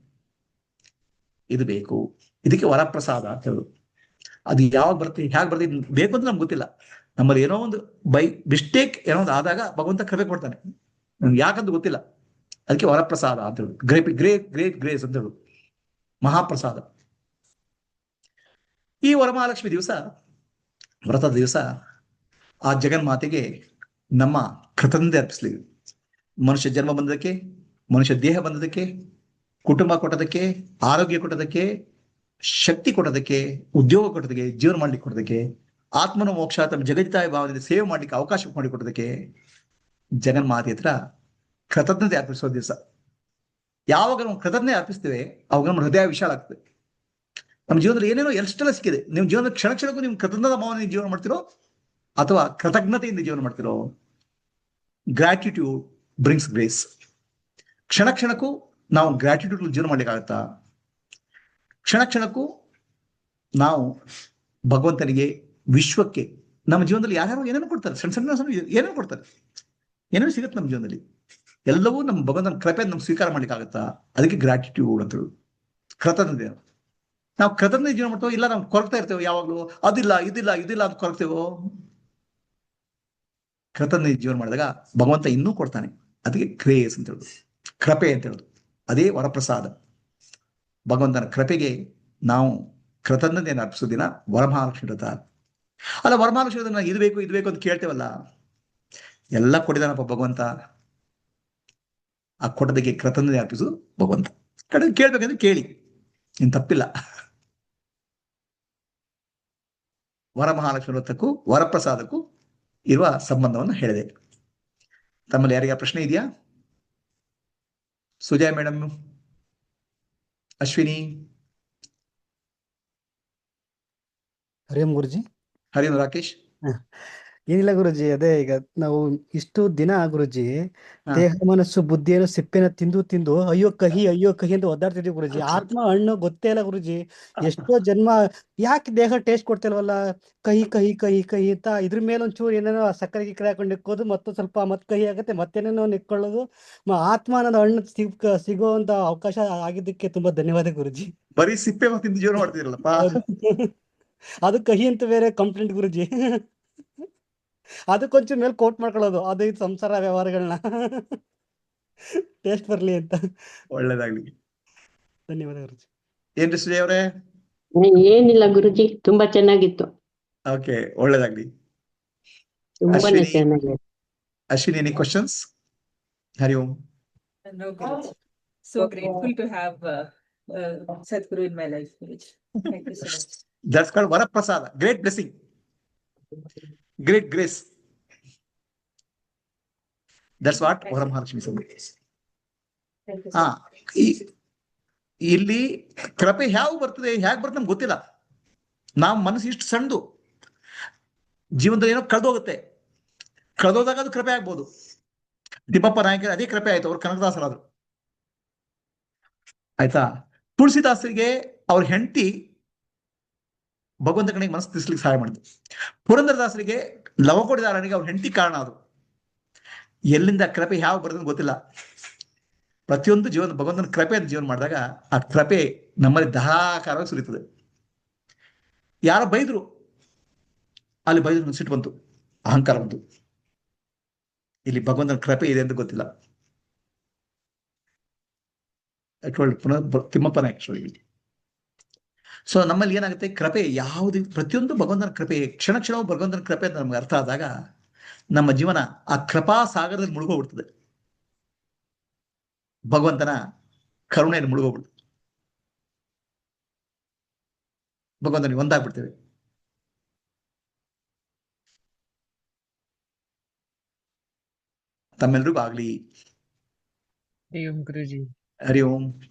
ಇದು ಬೇಕು. ಇದಕ್ಕೆ ವರಪ್ರಸಾದ ಅಂತ ಹೇಳುದು. ಅದು ಯಾವಾಗ ಬರುತ್ತೆ ಹೇಗೆ ಬರ್ತದೆ ಬೇಕು ಅಂತ ನಮ್ಗೆ ಗೊತ್ತಿಲ್ಲ. ನಮ್ಮಲ್ಲಿ ಏನೋ ಒಂದು ಬೈ ಮಿಸ್ಟೇಕ್ ಏನೋ ಒಂದು ಆದಾಗ ಭಗವಂತ ಕೃಪೆ ಕೊಡ್ತಾನೆ. ನಮ್ಗೆ ಯಾಕಂತ ಗೊತ್ತಿಲ್ಲ. ಅದಕ್ಕೆ ವರಪ್ರಸಾದ ಅಂತ ಹೇಳುದು. ಗ್ರೇಪ್ ಗ್ರೇಟ್ ಗ್ರೇಟ್ ಗ್ರೇಸ್ ಅಂತ ಹೇಳುದು. ಮಹಾಪ್ರಸಾದ. ಈ ವರಮಹಾಲಕ್ಷ್ಮಿ ದಿವಸ, ವ್ರತದ ದಿವಸ, ಆ ಜಗನ್ಮಾತೆಗೆ ನಮ್ಮ ಕೃತಜ್ಞತೆ ಅರ್ಪಿಸ್ಲಿ ಮನುಷ್ಯ ಜನ್ಮ ಬಂದದಕ್ಕೆ, ಮನುಷ್ಯ ದೇಹ ಬಂದದಕ್ಕೆ, ಕುಟುಂಬ ಕೊಟ್ಟದಕ್ಕೆ, ಆರೋಗ್ಯ ಕೊಟ್ಟದಕ್ಕೆ, ಶಕ್ತಿ ಕೊಟ್ಟದಕ್ಕೆ, ಉದ್ಯೋಗ ಕೊಟ್ಟದಕ್ಕೆ, ಜೀವನ ಮಾಡ್ಲಿಕ್ಕೆ ಕೊಟ್ಟದಕ್ಕೆ, ಆತ್ಮನ ಮೋಕ್ಷ, ತಮ್ಮ ಜಗತ್ತಾಯ ಭಾವದಿಂದ ಸೇವೆ ಮಾಡ್ಲಿಕ್ಕೆ ಅವಕಾಶ ಮಾಡಿಕೊಟ್ಟುದಕ್ಕೆ ಜಗನ್ ಮಾತೆ ಹತ್ರ ಕೃತಜ್ಞತೆ ಅರ್ಪಿಸೋ ದಿವಸ. ಯಾವಾಗ ನಾವು ಕೃತಜ್ಞತೆ ಅರ್ಪಿಸ್ತೇವೆ, ಅವಾಗ ನಮ್ಮ ಹೃದಯ ವಿಶಾಲ ಆಗ್ತದೆ. ನಮ್ಮ ಜೀವನದಲ್ಲಿ ಏನೇನೋ ಎಷ್ಟೆಲ್ಲ ಸಿಕ್ಕಿದೆ, ನಿಮ್ಮ ಜೀವನದ ಕ್ಷಣ ಕ್ಷಣಕ್ಕೂ ನೀವು ಕೃತಜ್ಞತಾ ಭಾವನೆ ಜೀವನ ಮಾಡ್ತಿರೋ, ಅಥವಾ ಕೃತಜ್ಞತೆಯಿಂದ ಜೀವನ ಮಾಡ್ತಿರೋ ಗ್ರಾಟಿಟ್ಯೂಡ್ ಬ್ರಿಂಗ್ಸ್ ಗ್ರೇಸ್ ಕ್ಷಣ ಕ್ಷಣಕ್ಕೂ ನಾವು ಗ್ರಾಟಿಟ್ಯೂಡ್ ಜೀವನ ಮಾಡ್ಲಿಕ್ಕಾಗತ್ತಾ? ಕ್ಷಣ ಕ್ಷಣಕ್ಕೂ ನಾವು ಭಗವಂತನಿಗೆ ವಿಶ್ವಕ್ಕೆ ನಮ್ಮ ಜೀವನದಲ್ಲಿ ಯಾರ್ಯಾರು ಏನೇನು ಕೊಡ್ತಾರೆ? ಸಣ್ಣ ಸಣ್ಣ ಸಣ್ಣ ಏನೇನು ಕೊಡ್ತಾರೆ? ಏನೇನು ಸಿಗುತ್ತೆ ನಮ್ಮ ಜೀವನದಲ್ಲಿ? ಎಲ್ಲವೂ ನಮ್ಮ ಭಗವಂತನ ಕೃಪೆ ನಮ್ಗೆ ಸ್ವೀಕಾರ ಮಾಡ್ಲಿಕ್ಕಾಗತ್ತಾ? ಅದಕ್ಕೆ ಗ್ರಾಟಿಟ್ಯೂಡ್ ಅಂತ ಕೃತಜ್ಞತೆ ನಾವು ಕೃತಜ್ಞತೆ ಜೀವನ ಮಾಡ್ತೇವೆ? ಇಲ್ಲ, ನಾವು ಕೊರಗ್ತಾ ಇರ್ತೇವೆ ಯಾವಾಗಲೂ? ಅದಿಲ್ಲ, ಇದಿಲ್ಲ ಇದಿಲ್ಲ ಅಂತ ಕೊರಗ್ತೇವೋ? ಕೃತಜ್ಞತೆ ಜೀವನ ಮಾಡಿದಾಗ ಭಗವಂತ ಇನ್ನೂ ಕೊಡ್ತಾನೆ. ಅದಕ್ಕೆ ಕ್ರೇಯಸ್ ಅಂತ ಹೇಳುದು ಕೃಪೆ ಅಂತ ಹೇಳುದು ಅದೇ ವರಪ್ರಸಾದ. ಭಗವಂತನ ಕೃಪೆಗೆ ನಾವು ಕೃತಜ್ಞತೆಯನ್ನು ಅರ್ಪಿಸೋ ದಿನ ವರಮಹಾಲಕ್ಷ್ಮಿ ವ್ರತ ಅಲ್ಲ ವರಮಹಾಲಕ್ಷ್ಮಿ ವ್ರತ ಇದು ಬೇಕು ಇದು ಬೇಕು ಅಂತ ಕೇಳ್ತೇವಲ್ಲ? ಎಲ್ಲ ಕೊಟ್ಟಿದಾನಪ್ಪ ಭಗವಂತ. ಆ ಕೊಟ್ಟದಕ್ಕೆ ಕೃತಜ್ಞತೆ ಅರ್ಪಿಸೋದು ಭಗವಂತ. ಕಡೆ ಕೇಳ್ಬೇಕಂದ್ರೆ ಕೇಳಿ. ಇನ್ ತಪ್ಪಿಲ್ಲ. ವರಮಹಾಲಕ್ಷ್ಮಿ ವ್ರತಕ್ಕೂ ವರಪ್ರಸಾದಕ್ಕೂ ಇರುವ ಸಂಬಂಧವನ್ನು ಹೇಳಿದೆ. ತಮ್ಮಲ್ಲಿ ಯಾರಿಗ ಪ್ರಶ್ನೆ ಇದೆಯಾ? ಸುಜಯ್ ಮೇಡಮ್ ಅಶ್ವಿನಿ. ಹರಿಂ ಗುರುಜಿ. ಹರಿಂ ರಾಕೇಶ್. ಏನಿಲ್ಲ ಗುರುಜಿ ಅದೇ ಈಗ ನಾವು ಇಷ್ಟು ದಿನ ಗುರುಜಿ ಹಾ. ದೇಹ ಮನಸ್ಸು ಬುದ್ಧಿಯನ್ನು ಸಿಪ್ಪೆನ ತಿಂದು ತಿಂದು ಅಯ್ಯೋ ಕಹಿ ಅಯ್ಯೋ ಕಹಿ ಅಂತ ಒದ್ದಾಡ್ತಿದ್ವಿ ಗುರುಜಿ. ಆತ್ಮ ಹಣ್ಣು ಗೊತ್ತೇ ಇಲ್ಲ ಗುರುಜಿ. ಎಷ್ಟೋ ಜನ್ಮ ಯಾಕೆ ದೇಹ ಟೇಸ್ಟ್ ಕೊಡ್ತಿಲ್ವಲ್ಲ? ಕಹಿ ಕಹಿ ಕಹಿ ಕಹಿ ಅಂತ ಇದ್ರ ಮೇಲೆ ಒಂಚೂರು ಏನೇನೋ ಸಕ್ಕರೆ ಗಿಕ್ಕರೆ ಹಾಕೊಂಡು ಇಕ್ಕೋದು ಮತ್ತೆ ಸ್ವಲ್ಪ ಮತ್ತೆ ಕಹಿ ಆಗುತ್ತೆ ಮತ್ತೇನೇನೋ ನಿಕ್ಕೊಳ್ಳೋದು ಮ- ಆತ್ಮ ಅನ್ನೋದು ಹಣ್ಣು ಸಿಗ್ ಸಿಗುವಂತ ಅವಕಾಶ ಆಗಿದ್ದಕ್ಕೆ ತುಂಬಾ ಧನ್ಯವಾದ ಗುರುಜಿ. ಬರೀ ಸಿಪ್ಪೆ ಮತ್ತೆ ತಿಂದು ಜೀವನ ಮಾಡ್ತಿರಲ್ಲಪ್ಪ ಹೌದು. ಅದು ಕಹಿ ಅಂತ ಬೇರೆ ಕಂಪ್ಲೇಂಟ್ ಗುರುಜಿ. ಅದಕ್ಕೊಂಚೂರು ಮೇಲೆ ಕೋಟ್ ಮಾಡ್ಕೊಳ್ಳೋದು. ಅದು ಇದು ಸಂಸಾರ ವ್ಯವಹಾರಗಳನ್ನ ಟೇಸ್ಟ್ ಬರ್ಲಿ ಅಂತ. ಒಳ್ಳೇದಾಗ್ಲಿ. ಧನ್ಯವಾದ ಗುರುಜಿ. ಏನ್ರಿ ಸುಜಯ್ ಅವರೇ? ಏನಿಲ್ಲ ಗುರುಜಿ ತುಂಬಾ ಚೆನ್ನಾಗಿತ್ತು. ಓಕೆ ಒಳ್ಳೇದಾಗ್ಲಿ. ತುಂಬಾನೇ? ಚೆನ್ನಾಗಿದೆ Ashwini any questions Hari Om. No, Guruji. So grateful to have uh, uh, Sadhguru in my life, Guruji. Thank you so much. That's called Varaprasad great blessing great grace that's what Varamahalakshmi ಸಂದೇಶ Thank you ಹಾ ಇಲ್ಲಿ ಕೃಪೆ ಯಾವ ಬರ್ತದೆ ಹೇಗೆ ಬರ್ತದೆ ನಮ್ಗೆ ಗೊತ್ತಿಲ್ಲ. ನಾವು ಮನಸ್ಸು ಇಷ್ಟು ಸಣ್ಣದು ಜೀವನದಲ್ಲಿ ಏನೋ ಕಳೆದೋಗುತ್ತೆ. ಕಳೆದೋದಾಗ ಅದು ಕೃಪೆ ಆಗ್ಬೋದು. ತಿಮ್ಮಪ್ಪ ನಾಯಕರು ಅದೇ ಕೃಪೆ ಆಯ್ತು ಅವ್ರು ಕನಕದಾಸರಾದ್ರು. ಆಯ್ತಾ? ತುಳಸಿದಾಸರಿಗೆ ಅವ್ರ ಹೆಂಡತಿ ಭಗವಂತ ಕಣಿಗೆ ಮನಸ್ಸು ತಿಳಿಸ್ಲಿಕ್ಕೆ ಸಹಾಯ ಮಾಡಿದ್ರು ಪುರಂದರದಾಸರಿಗೆ ಲವಕೋಟಿದಾರನಿಗೆ ಅವ್ರ ಹೆಂಡತಿ ಕಾರಣ ಅದು. ಎಲ್ಲಿಂದ ಕೃಪೆ ಯಾವ ಬರ್ತದೆ ಗೊತ್ತಿಲ್ಲ. ಪ್ರತಿಯೊಂದು ಜೀವನ ಭಗವಂತನ ಕೃಪೆ ಅಂತ ಜೀವನ ಮಾಡಿದಾಗ ಆ ಕೃಪೆ ನಮ್ಮಲ್ಲಿ ದಹಾಕಾರವಾಗಿ ಸುರಿತದೆ. ಯಾರೋ ಬೈದ್ರು. ಅಲ್ಲಿ ಬೈದ್ರು ಸಿಟ್ಟು ಬಂತು. ಅಹಂಕಾರ ಬಂತು. ಇಲ್ಲಿ ಭಗವಂತನ ಕೃಪೆ ಇದೆ ಅಂತ ಗೊತ್ತಿಲ್ಲ. ತಿಮ್ಮಪ್ಪನ ಪುನಃ ಬ- ತಿಮ್ಮಪ್ಪ ನಾಯಕ ಸೊ ನಮ್ಮಲ್ಲಿ ಏನಾಗುತ್ತೆ? ಕೃಪೆ ಯಾವುದು ಪ್ರತಿಯೊಂದು ಭಗವಂತನ ಕೃಪೆ ಕ್ಷಣ ಕ್ಷಣವೂ ಭಗವಂತನ ಕೃಪೆ ಅಂತ ನಮ್ಗೆ ಅರ್ಥ ಆದಾಗ ನಮ್ಮ ಜೀವನ ಆ ಕೃಪಾ ಸಾಗರದಲ್ಲಿ ಮುಳುಗೋಗ್ಬಿಡ್ತದೆ. ಭಗವಂತನ ಕರುಣೆಯಲ್ಲಿ ಮುಳುಗೋಗ್ಬಿಡ್ತದೆ. ಭಗವಂತನಿಗೆ ಒಂದಾಗ್ಬಿಡ್ತೇವೆ. ತಮ್ಮೆಲ್ರಿಗೂ ಆಗ್ಲಿ. ಹರಿ ಓಂ ಗುರುಜಿ. ಹರಿ ಓಂ.